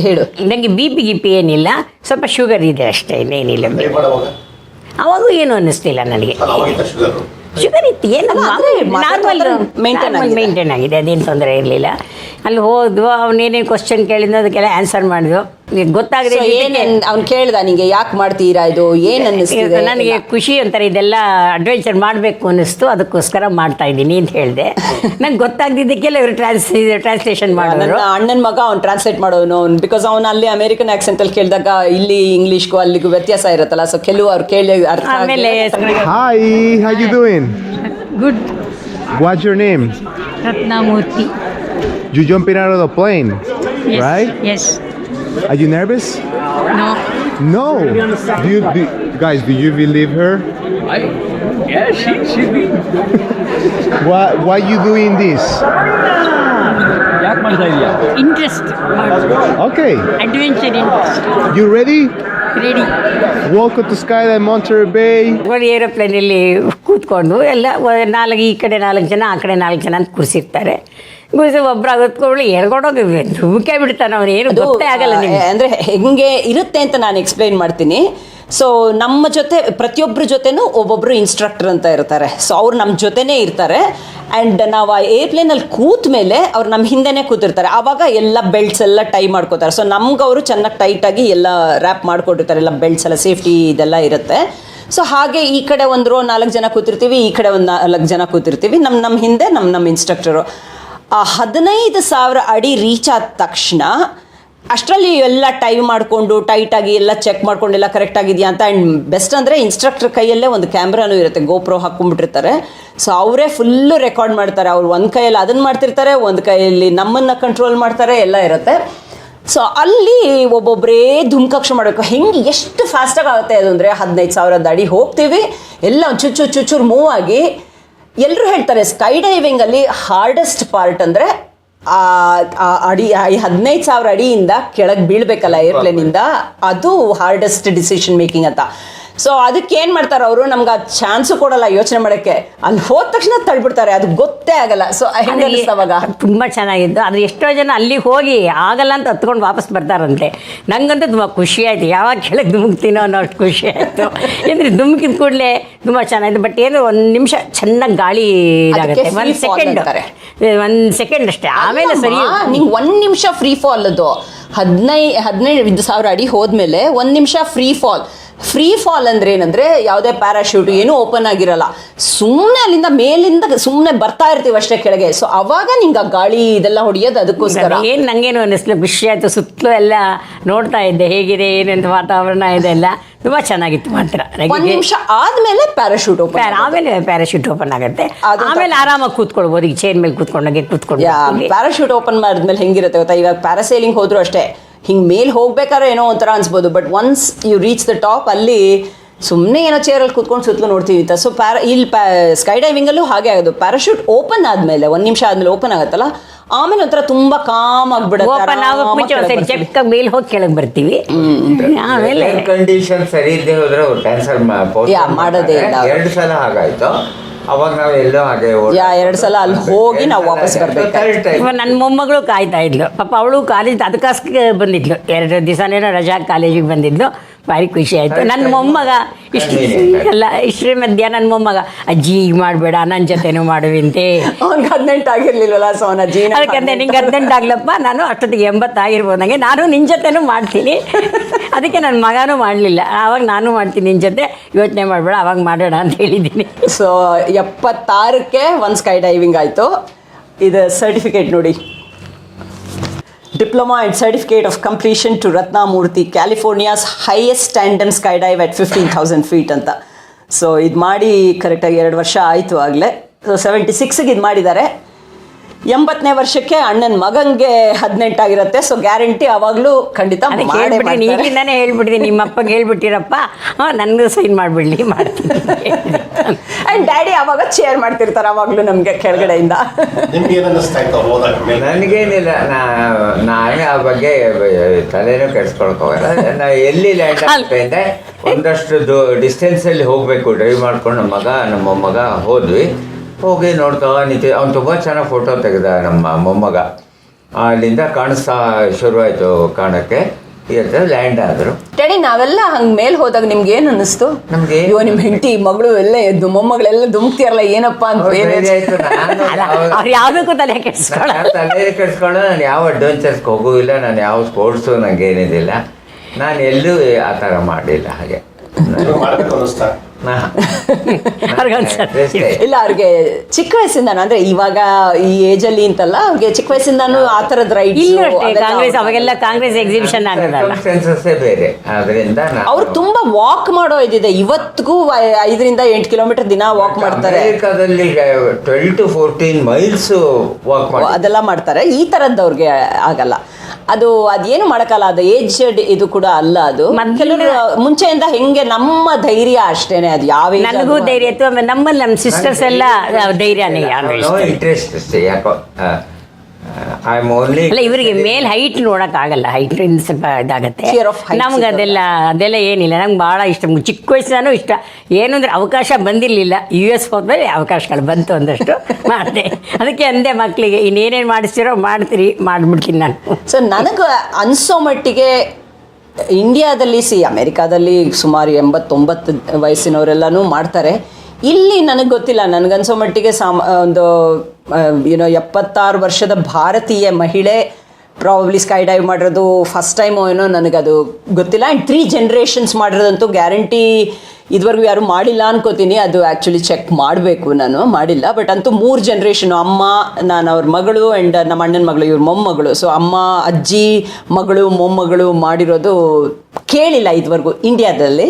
ಹೇಳು.
ನನಗೆ ಬಿ ಪಿ ಗಿಪಿ ಏನಿಲ್ಲ ಸ್ವಲ್ಪ ಶುಗರ್ ಇದೆ ಅಷ್ಟೇ ಇನ್ನೇನಿಲ್ಲ ಅವಾಗೂ ಏನು ಅನ್ನಿಸ್ತಿಲ್ಲ ನನಗೆ.
ಶುಗರ್
ಇತ್ತು ಏನು ನಾರ್ಮಲ್. ಮೇಂಟೈನ್ ಆಗಿದೆ. ಅದೇನು ತೊಂದರೆ ಇರಲಿಲ್ಲ. ಅಲ್ಲಿ ಹೋದ್ವು ಅವನೇನೇನು ಕ್ವಶನ್ ಕೇಳಿದ್ನೋ ಅದಕ್ಕೆಲ್ಲ ಆನ್ಸರ್ ಮಾಡಿದ್ವು. ಗೊತ್ತಾಗದೆ
ಅವ್ನು ಕೇಳ್ದ ನಿಂಗೆ ಯಾಕೆ ಮಾಡ್ತೀರಾ ಇದು? ಏನ್ ಅನ್ನಿಸ್ತಿದೆ?
ನನಗೆ ಖುಷಿ ಅಂತಾರೆ ಇದೆಲ್ಲ ಅಡ್ವೆಂಚರ್ ಮಾಡಬೇಕು ಅನ್ನಿಸ್ತು ಅದಕ್ಕೋಸ್ಕರ ಮಾಡ್ತಾ ಇದ್ದೀನಿ ಅಂತ ಹೇಳಿದೆ. ನಂಗೆ ಗೊತ್ತಾಗ್ದಿದ್ದಕ್ಕೆಲ್ಲ ಇವರು ಟ್ರಾನ್ಸ್ ಟ್ರಾನ್ಸ್ಲೇಷನ್
ನನ್ನ ಅಣ್ಣನ ಮಗ ಅವ್ನು ಟ್ರಾನ್ಸ್ಲೇಟ್ ಮಾಡೋನು ಬಿಕಾಸ್ ಅವ್ನು ಅಲ್ಲಿ ಅಮೆರಿಕನ್ ಆಕ್ಸೆಂಟ್ ಅಲ್ಲಿ ಕೇಳಿದಾಗ ಇಲ್ಲಿ ಇಂಗ್ಲಿಷ್ಗೂ ಅಲ್ಲಿಗೂ ವ್ಯತ್ಯಾಸ ಇರುತ್ತಲ್ಲ ಸೊ ಕೆಲವು ಅವ್ರು ಕೇಳಿ ಅರ್ಥ
ಆಮೇಲೆ
hi how you doing?
Good
What's your name?
Ratnamurthy.
You jumping out of the plane, right?
Yes
Are you nervous?
No.
No. Do you, do, guys, do you believe her?
I, yeah, she, she's be.
Why, why you doing this?
Interest.
Okay,
Adventure interest.
you ready?
Ready
welcome to skyline Monterey Bay.
ಒಂದು ಏರೋಪ್ಲೇನಲ್ಲಿ ಕೂತ್ಕೊಂಡು ಎಲ್ಲ ನಾಲ್ಕು ಈ ಕಡೆ ನಾಲ್ಕು ಜನ ಆ ಕಡೆ ನಾಲ್ಕು ಜನ ಅಂತ ಕೂರಿಸಿರ್ತಾರೆ ಕೂರಿಸಿ ಒಬ್ರು ಆಗತ್ಕೊಂಡು ಎಳ್ಕೊಂಡೋಗಿ ಧುಮುಕೆ ಬಿಡ್ತಾನೆ ಅವನು ಏನು ಗೊತ್ತೇ ಆಗಲ್ಲ
ನಿಮಗೆ
ನಿಮ್ಗೆ.
ಅಂದ್ರೆ ಹೆಂಗೆ ಇರುತ್ತೆ ಅಂತ ನಾನು ಎಕ್ಸ್ಪ್ಲೈನ್ ಮಾಡ್ತೀನಿ. ಸೊ ನಮ್ಮ ಜೊತೆ ಪ್ರತಿಯೊಬ್ಬರ ಜೊತೆನೂ ಒಬ್ಬೊಬ್ಬರು ಇನ್ಸ್ಟ್ರಕ್ಟರ್ ಅಂತ ಇರ್ತಾರೆ. ಸೊ ಅವ್ರು ನಮ್ಮ ಜೊತೆನೇ ಇರ್ತಾರೆ. ಆ್ಯಂಡ್ ನಾವು ಆ ಏರ್ಪ್ಲೇನಲ್ಲಿ ಕೂತ ಮೇಲೆ ಅವ್ರು ನಮ್ಮ ಹಿಂದೆನೇ ಕೂತಿರ್ತಾರೆ. ಆವಾಗ ಎಲ್ಲ ಬೆಲ್ಟ್ಸ್ ಎಲ್ಲ ಟೈ ಮಾಡ್ಕೋತಾರೆ. ಸೊ ನಮ್ಗೆ ಅವರು ಚೆನ್ನಾಗಿ ಟೈಟಾಗಿ ಎಲ್ಲ ರ್ಯಾಪ್ ಮಾಡ್ಕೊಂಡಿರ್ತಾರೆ ಎಲ್ಲ ಬೆಲ್ಟ್ಸ್ ಎಲ್ಲ ಸೇಫ್ಟಿ ಇದೆಲ್ಲ ಇರುತ್ತೆ. ಸೊ ಹಾಗೆ ಈ ಕಡೆ ಒಂದು ರೋ ನಾಲ್ಕು ಜನ ಕೂತಿರ್ತೀವಿ ಈ ಕಡೆ ಒಂದು ನಾಲ್ಕು ಜನ ಕೂತಿರ್ತೀವಿ. ನಮ್ಮ ನಮ್ಮ ಹಿಂದೆ ನಮ್ಮ ನಮ್ಮ ಇನ್ಸ್ಟ್ರಕ್ಟರು ಆ ಹದಿನೈದು ಸಾವಿರ ಅಡಿ ರೀಚ್ ಆದ ತಕ್ಷಣ ಅಷ್ಟರಲ್ಲಿ ಎಲ್ಲ ಟೈಮ್ ಮಾಡಿಕೊಂಡು ಟೈಟಾಗಿ ಎಲ್ಲ ಚೆಕ್ ಮಾಡ್ಕೊಂಡು ಎಲ್ಲ ಕರೆಕ್ಟ್ ಆಗಿದೆಯಾ ಅಂತ ಆ್ಯಂಡ್ ಬೆಸ್ಟ್ ಅಂದರೆ ಇನ್ಸ್ಟ್ರಕ್ಟರ್ ಕೈಯಲ್ಲೇ ಒಂದು ಕ್ಯಾಮ್ರಾನು ಇರುತ್ತೆ ಗೋಪ್ರೋ ಹಾಕ್ಕೊಂಡ್ಬಿಟ್ಟಿರ್ತಾರೆ. ಸೊ ಅವರೇ ಫುಲ್ಲು ರೆಕಾರ್ಡ್ ಮಾಡ್ತಾರೆ. ಅವ್ರು ಒಂದು ಕೈಯಲ್ಲಿ ಅದನ್ನು ಮಾಡ್ತಿರ್ತಾರೆ, ಒಂದು ಕೈಯಲ್ಲಿ ನಮ್ಮನ್ನು ಕಂಟ್ರೋಲ್ ಮಾಡ್ತಾರೆ, ಎಲ್ಲ ಇರುತ್ತೆ. ಸೊ ಅಲ್ಲಿ ಒಬ್ಬೊಬ್ಬರೇ ಧುಮ್ಕಕ್ಷ ಮಾಡಬೇಕು. ಹೆಂಗೆ ಎಷ್ಟು ಫಾಸ್ಟಾಗಿ ಆಗುತ್ತೆ ಅದು ಅಂದರೆ ಹದಿನೈದು ಸಾವಿರದ ಅಡಿ ಹೋಗ್ತೀವಿ, ಎಲ್ಲ ಒಂದು ಚುಚ್ಚು ಚುಚ್ಚೂರು ಮೂವ್ ಆಗಿ ಎಲ್ಲರೂ ಹೇಳ್ತಾರೆ ಸ್ಕೈ ಡೈವಿಂಗಲ್ಲಿ ಹಾರ್ಡೆಸ್ಟ್ ಪಾರ್ಟ್ ಅಂದ್ರೆ ಆ ಅಡಿ ಹದಿನೈದು ಸಾವಿರ ಅಡಿಯಿಂದ ಕೆಳಗೆ ಬೀಳ್ಬೇಕಲ್ಲ ಏರ್ಪ್ಲೇನಿಂದ ಅದು ಹಾರ್ಡೆಸ್ಟ್ ಡಿಸಿಷನ್ ಮೇಕಿಂಗ್ ಅಂತ. ಸೊ ಅದಕ್ಕೆ ಏನು ಮಾಡ್ತಾರೆ ಅವರು? ನಮ್ಗೆ ಆ ಚಾನ್ಸು ಕೊಡಲ್ಲ ಯೋಚನೆ ಮಾಡೋಕ್ಕೆ. ಅಲ್ಲಿ ಹೋದ ತಕ್ಷಣ ತಳ್ಬಿಡ್ತಾರೆ. ಅದು ಗೊತ್ತೇ ಆಗಲ್ಲ. ಸೊ ಅವಾಗ.
ತುಂಬ ಚೆನ್ನಾಗಿದ್ದು ಆದರೆ ಎಷ್ಟೋ ಜನ ಅಲ್ಲಿ ಹೋಗಿ ಆಗಲ್ಲ ಅಂತ ಹತ್ಕೊಂಡು ವಾಪಸ್ ಬರ್ತಾರಂತೆ. ನಂಗಂತೂ ತುಂಬ ಖುಷಿ ಆಯ್ತು. ಯಾವಾಗ ಕೆಳಗೆ ಧುಮುಕ್ತೀನೋ ಅನ್ನೋ ಅಷ್ಟು ಖುಷಿ ಆಯ್ತು. ಅಂದರೆ ಧುಮುಕಿದ ಕೂಡಲೇ ತುಂಬ ಚೆನ್ನಾಗಿದೆ ಬಟ್ ಏನು ಒಂದು ನಿಮಿಷ ಚೆನ್ನಾಗಿ ಗಾಳಿ ಇದಾಗುತ್ತೆ. ಒಂದು ಸೆಕೆಂಡ್. ಒಂದು ಸೆಕೆಂಡ್ ಅಷ್ಟೇ. ಆಮೇಲೆ ಸರಿ
ನಿಂಗೆ ಒಂದು ನಿಮಿಷ ಫ್ರೀ ಫಾಲ್ ಅದು. ಹದಿನೈದು ಹದಿನೈದು ಸಾವಿರ ಅಡಿ ಹೋದ್ಮೇಲೆ ಒಂದು ನಿಮಿಷ ಫ್ರೀ ಫಾಲ್ ಫ್ರೀ ಫಾಲ್ ಅಂದ್ರೆ ಏನಂದ್ರೆ ಯಾವುದೇ ಪ್ಯಾರಾಶೂಟ್ ಏನೂ ಓಪನ್ ಆಗಿರಲ್ಲ. ಸುಮ್ಮನೆ ಅಲ್ಲಿಂದ ಮೇಲಿಂದ ಸುಮ್ಮನೆ ಬರ್ತಾ ಇರ್ತೀವಿ ಅಷ್ಟೇ ಕೆಳಗೆ. ಸೊ ಅವಾಗ ನಿಂಗೆ ಆ ಗಾಳಿ ಇದೆಲ್ಲ ಹೊಡಿಯೋದು ಅದಕ್ಕೋಸ್ಕರ.
ಏನು ನನಗೇನು ಅನ್ನಿಸ್ಲು ಖುಷಿ ಆಯಿತು. ಸುತ್ತಲೂ ಎಲ್ಲ ನೋಡ್ತಾ ಇದ್ದೆ. ಹೇಗಿದೆ ಏನಂತ ವಾತಾವರಣ ಇದೆಲ್ಲ ತುಂಬಾ ಚೆನ್ನಾಗಿತ್ತು ಮಾತ್ರ.
ಒಂದು ನಿಮಿಷ ಆದ್ಮೇಲೆ ಪ್ಯಾರಾಶೂಟ್ ಓಪನ್
ಆಮೇಲೆ ಪ್ಯಾರಾಶೂಟ್ ಓಪನ್ ಆಗುತ್ತೆ. ಆಮೇಲೆ ಆರಾಮಾಗಿ ಕೂತ್ಕೊಳ್ಬೋದು. ಈಗ ಚೇರ್ ಮೇಲೆ ಕೂತ್ಕೊಂಡಾಗೆ ಕೂತ್ಕೊಂಡು
ಪ್ಯಾರಾಶೂಟ್ ಓಪನ್ ಮಾಡಿದ್ಮೇಲೆ ಹೆಂಗಿರುತ್ತೆ ಗೊತ್ತಾ? ಇವಾಗ ಪ್ಯಾರಾಸೈಲಿಂಗ್ ಹೋದ್ರು ಅಷ್ಟೇ. ಹಿಂಗೆ ಮೇಲೆ ಹೋಗ್ಬೇಕಾದ್ರೆ ಏನೋ ಒಂಥರ ಅನ್ಸ್ಬೋದು. But once you reach the top ಅಲ್ಲಿ ಸುಮ್ಮನೆ ಏನೋ ಚೇರಲ್ಲಿ ಕೂತ್ಕೊಂಡು ಸುತ್ತಲೂ ನೋಡ್ತೀವಿ. ಅಂತ ಸೊ ಪ್ಯಾರ ಇಲ್ಲಿ ಪ್ಯಾ ಸ್ಕೈ ಡೈವಿಂಗಲ್ಲೂ ಹಾಗೆ ಆಗೋದು. ಪ್ಯಾರಾಶೂಟ್ ಓಪನ್ ಆದಮೇಲೆ ಒಂದು ನಿಮಿಷ ಆದಮೇಲೆ ಓಪನ್ ಆಗುತ್ತಲ್ಲ? ಆಮೇಲೆ ಒಂಥರ ತುಂಬಾ ಕಾಮ್ ಆಗ್ಬಿಡುತ್ತೆ.
ಮೇಲೆ ಹೋಗಿ ಕೆಳಗೆ ಬರ್ತೀವಿ. ಆಮೇಲೆ
ಕಂಡೀಷನ್ ಸರಿ ಇಲ್ಲದೆ ಹೋದ್ರೆ ಅವ್ರು ಕ್ಯಾನ್ಸಲ್
ಯಾ, ಮಾಡೋದೇ ಇಲ್ಲ.
ಎರಡು ಸಲ ಹಾಗಾಯ್ತು. ಅವಾಗ ನಾವು ಎಲ್ಲೋ ಹಾಗೆ
ಯಾ, ಎರಡು ಸಲ ಅಲ್ಲಿ ಹೋಗಿ ನಾವು ವಾಪಸ್ ಬರ್ಬೇಕು.
ಇವಾಗ ನನ್ನ ಮೊಮ್ಮಗಳು ಕಾಯ್ತಾ ಇದ್ಲು. ಪಾಪ ಅವಳು ಕಾಲೇಜ್ ಅದಕ್ಕೋಸ್ಕರ ಬಂದಿದ್ಲು. ಎರಡು ದಿವಸನೇನೋ ರಜಾ ಕಾಲೇಜಿಗೆ ಬಂದಿದ್ಲು. ಭಾರಿ ಖುಷಿ ಆಯಿತು. ನನ್ನ ಮೊಮ್ಮಗ ಇಷ್ಟು ಎಲ್ಲ ಇಷ್ಟೇ ಮಧ್ಯ ನನ್ನ ಮೊಮ್ಮಗ ಅಜ್ಜಿ ಈಗ ಮಾಡಬೇಡ ನನ್ನ ಜೊತೆನೂ ಮಾಡುವಂತೆ
ಅವ್ನಿಗೆ ಹದಿನೆಂಟು ಆಗಿರ್ಲಿಲ್ವಲ್ಲ ಸೋನ? ಅಜ್ಜಿ
ಅದಕ್ಕೆ ನಿಂಗೆ ಹದಿನೆಂಟು. ಆಗ್ಲಪ್ಪ ನಾನು ಅಷ್ಟೊತ್ತಿಗೆ ಎಂಬತ್ತಾಗಿರ್ಬೋದು. ಆಗಿರ್ಬೋದಂಗೆ ನಾನು ನಿನ್ನ ಜೊತೆನೂ ಮಾಡ್ತೀನಿ. ಅದಕ್ಕೆ ನನ್ನ ಮಗನೂ ಮಾಡಲಿಲ್ಲ. ಆವಾಗ ನಾನು ಮಾಡ್ತೀನಿ ನಿನ್ನ ಜೊತೆ. ಯೋಚನೆ ಮಾಡಬೇಡ ಅವಾಗ ಮಾಡೋಣ ಅಂತ ಹೇಳಿದ್ದೀನಿ.
ಸೊ ಎಪ್ಪತ್ತಾರಕ್ಕೆ ಒಂದು ಸ್ಕೈ ಡೈವಿಂಗ್ ಆಯಿತು. ಇದು ಸರ್ಟಿಫಿಕೇಟ್ ನೋಡಿ. Diploma and certificate of completion to Ratnamurthy California's highest standard skydive at fifteen thousand feet ಅಂತ. ಸೊ ಇದು ಮಾಡಿ ಕರೆಕ್ಟಾಗಿ ಎರಡು ವರ್ಷ ಆಯಿತು ಆಗಲೇ. ಸೊ ಸೆವೆಂಟಿ ಸಿಕ್ಸ್ಗೆ ಇದು ಮಾಡಿದ್ದಾರೆ. ಎಂಬತ್ತನೇ ವರ್ಷಕ್ಕೆ ಅಣ್ಣನ ಮಗಂಗೆ ಹದಿನೆಂಟಾಗಿರುತ್ತೆ ಸೊ ಗ್ಯಾರಂಟಿ ಅವಾಗಲೂ ಖಂಡಿತ
ಹೇಳ್ಬಿಟ್ಟಿನಿ. ಈಗಿಂದಾನೇ ಹೇಳ್ಬಿಟ್ಟಿದ್ದೀನಿ ನಿಮ್ಮ ಅಪ್ಪಗೆ ಹೇಳ್ಬಿಟ್ಟಿರಪ್ಪ. ಹಾಂ ನನಗೂ ಸೈನ್ ಮಾಡಿಬಿಡ್ಲಿ ಮಾಡ್ತೀನಿ.
ಆ್ಯಂಡ್ ಡ್ಯಾಡಿ ಅವಾಗ ಚೇರ್ ಮಾಡ್ತಿರ್ತಾರೆ ಅವಾಗಲೂ ನಮಗೆ ಕೆಳಗಡೆಯಿಂದ.
ನನಗೇನಿಲ್ಲ ನಾನೇ ಆ ಬಗ್ಗೆ ತಲೆನೂ ಕೆಡ್ಸ್ಕೊಳಕ್ ಹೋಗಲ್ಲ. ನಾ ಎಲ್ಲಿ ಲ್ಯಾಂಡ್ ಆಗ್ತಾ ಒಂದಷ್ಟು ಡಿಸ್ಟೆನ್ಸ್ ಅಲ್ಲಿ ಹೋಗ್ಬೇಕು ಡ್ರೈವ್ ಮಾಡ್ಕೊಂಡು ನಮ್ಮ ಮಗ ನಮ್ಮ ಮಗ ಹೋದ್ವಿ. ಹೋಗಿ ನೋಡ್ತಾ ನಿಂತಿ ಅವ್ನು ತುಂಬ ಚೆನ್ನಾಗಿ ಫೋಟೋ ತೆಗೆದ ನಮ್ಮ ಮೊಮ್ಮಗ. ಅಲ್ಲಿಂದ ಕಾಣಿಸ್ತಾ ಶುರುವಾಯ್ತು ಕಾಣಕ್ಕೆ. ಇವತ್ತು ಲ್ಯಾಂಡ್ ಆದ್ರು.
ಡ್ಯಾಡಿ ನಾವೆಲ್ಲ ಹಂಗ್ ಮೇಲ್ ಹೋದಾಗ ನಿಮ್ಗೆ ಏನ್ ಅನ್ನಿಸ್ತು?
ನಮ್ಗೆ
ಅಯ್ಯೋ ನಿಮ್ ಹೆಂಡತಿ ಮಗಳು ಎಲ್ಲ ಎದ್ದು ಮೊಮ್ಮಗಳೆಲ್ಲ ದುಮ್ತಿಯರಲ್ಲ ಏನಪ್ಪ ಅಂತ
ಅವ್ರ್
ಯಾವುದಕ್ಕೂ ತಲೆ ಕೆಡಿಸ್ಕೊಳ್ಳ
ತಲೆ ಕೆಡಿಸ್ಕೊಂಡು ನಾನು ಯಾವ ಅಡ್ವೆಂಚರ್ಸ್ಗೆ ಹೋಗುವಿಲ್ಲ ನಾನು ಯಾವ ಸ್ಪೋರ್ಟ್ಸು ನನಗೆ ಏನಿದಿಲ್ಲ ನಾನು ಎಲ್ಲೂ ಆ ಥರ ಮಾಡಿಲ್ಲ ಹಾಗೆ.
ಇಲ್ಲ ಅವ್ರಿಗೆ ಚಿಕ್ಕ ವಯಸ್ಸಿಂದ ಅಂದ್ರೆ ಇವಾಗ ಈ ಏಜ್ ಅಲ್ಲಿ ಅಂತಲ್ಲ ಅವ್ರಿಗೆ ಚಿಕ್ಕ ವಯಸ್ಸಿಂದಾನು ಆ ತರದ ರೈಟ್
ಇಲ್ಲೂ ಕಾಂಗ್ರೆಸ್ ಅವಾಗೆಲ್ಲ ಕಾಂಗ್ರೆಸ್ ಎಕ್ಸಿಬಿಷನ್ ಆಗೋದಲ್ಲ
ಬೇರೆ.
ಅವ್ರು ತುಂಬಾ ವಾಕ್ ಮಾಡೋ ಇದಿದೆ ಇವತ್ತಿಗೂ ಐದರಿಂದ ಎಂಟು ಕಿಲೋಮೀಟರ್ ದಿನ ವಾಕ್ ಮಾಡ್ತಾರೆ.
ಅಮೆರಿಕಾದಲ್ಲಿ twelve to fourteen miles walk ಮಾಡಿ
ಅದೆಲ್ಲ ಮಾಡ್ತಾರೆ. ಈ ತರದ್ದು ಅವ್ರಿಗೆ ಆಗಲ್ಲ. ಅದು ಅದೇನು ಮಾಡಕ್ಕಲ್ಲ ಅದು ಏಜ್ ಇದು ಕೂಡ ಅಲ್ಲ ಅದು. ಕೆಲವರು ಮುಂಚೆಯಿಂದ ಹೆಂಗೆ ನಮ್ಮ ಧೈರ್ಯ ಅಷ್ಟೇನೆ ಅದು ಯಾವ age
ನನಗೂ
ಆದ್ರೂ
ಧೈರ್ಯ ಇತ್ತು ಆಮೇಲೆ ನಮ್ಮಲ್ಲಿ ನಮ್ಮ ಸಿಸ್ಟರ್ಸ್ ಎಲ್ಲ ಧೈರ್ಯನೇ ಯಾವ
ನೋ ಇಂಟ್ರೆಸ್ಟ್ ಅಷ್ಟೇ ಯಾಕೋ ಐ ಆಮ್ ಓನ್ಲಿ
ಅಲ್ಲ ಇವರಿಗೆ ಮೇಲ್ ಹೈಟ್ ನೋಡಕ್ ಆಗಲ್ಲ. ಹೈಟ್ ಸ್ವಲ್ಪ ಇದಾಗತ್ತೆ.
Fear of heights
ನಮ್ಗೆ ಅದೆಲ್ಲ ಅದೆಲ್ಲ ಏನಿಲ್ಲ. ನಂಗೆ ಭಾಳ ಇಷ್ಟ. ಚಿಕ್ಕ ವಯಸ್ಸಿನಾನು ಇಷ್ಟ. ಏನಂದ್ರೆ ಅಂದ್ರೆ ಅವಕಾಶ ಬಂದಿರಲಿಲ್ಲ. ಯು ಎಸ್ ಹೋದ್ಮೇಲೆ ಅವಕಾಶಗಳು ಬಂತು ಒಂದಷ್ಟು ಮಾಡಿದೆ. ಅದಕ್ಕೆ ಅಂದೆ ಮಕ್ಕಳಿಗೆ ಇನ್ನೇನೇನು ಮಾಡಿಸ್ತಿರೋ ಮಾಡ್ತೀರಿ ಮಾಡ್ಬಿಡ್ತೀನಿ ನಾನು.
ಸೊ ನನಗೆ ಅನ್ಸೋ ಮಟ್ಟಿಗೆ ಇಂಡಿಯಾದಲ್ಲಿ ಸಿ ಅಮೆರಿಕಾದಲ್ಲಿ ಸುಮಾರು ಎಂಬತ್ತೊಂಬತ್ತು ವಯಸ್ಸಿನವರೆಲ್ಲನೂ ಮಾಡ್ತಾರೆ. ಇಲ್ಲಿ ನನಗೆ ಗೊತ್ತಿಲ್ಲ. ನನಗನ್ಸೋ ಮಟ್ಟಿಗೆ ಸಾಮ ಒಂದು ಏನೋ ಎಪ್ಪತ್ತಾರು ವರ್ಷದ ಭಾರತೀಯ ಮಹಿಳೆ ಪ್ರಾಬಬ್ಲಿ ಸ್ಕೈ ಡೈವ್ ಮಾಡಿರೋದು ಫಸ್ಟ್ ಟೈಮು ಏನೋ ನನಗದು ಗೊತ್ತಿಲ್ಲ. ಆ್ಯಂಡ್ ತ್ರೀ ಜನ್ರೇಷನ್ಸ್ ಮಾಡಿರೋದಂತೂ ಗ್ಯಾರಂಟಿ ಇದುವರೆಗೂ ಯಾರು ಮಾಡಿಲ್ಲ ಅನ್ಕೋತೀನಿ. ಅದು ಆ್ಯಕ್ಚುಲಿ ಚೆಕ್ ಮಾಡಬೇಕು ನಾನು. ಮಾಡಿಲ್ಲ. ಬಟ್ ಅಂತೂ ಮೂರು ಜನ್ರೇಷನು ಅಮ್ಮ ನಾನು ಅವ್ರ ಮಗಳು ಆ್ಯಂಡ್ ನಮ್ಮ ಅಣ್ಣನ ಮಗಳು ಇವ್ರ ಮೊಮ್ಮಗಳು. ಸೊ ಅಮ್ಮ ಅಜ್ಜಿ ಮಗಳು ಮೊಮ್ಮಗಳು ಮಾಡಿರೋದು ಕೇಳಿಲ್ಲ ಇದುವರೆಗೂ ಇಂಡಿಯಾದಲ್ಲಿ.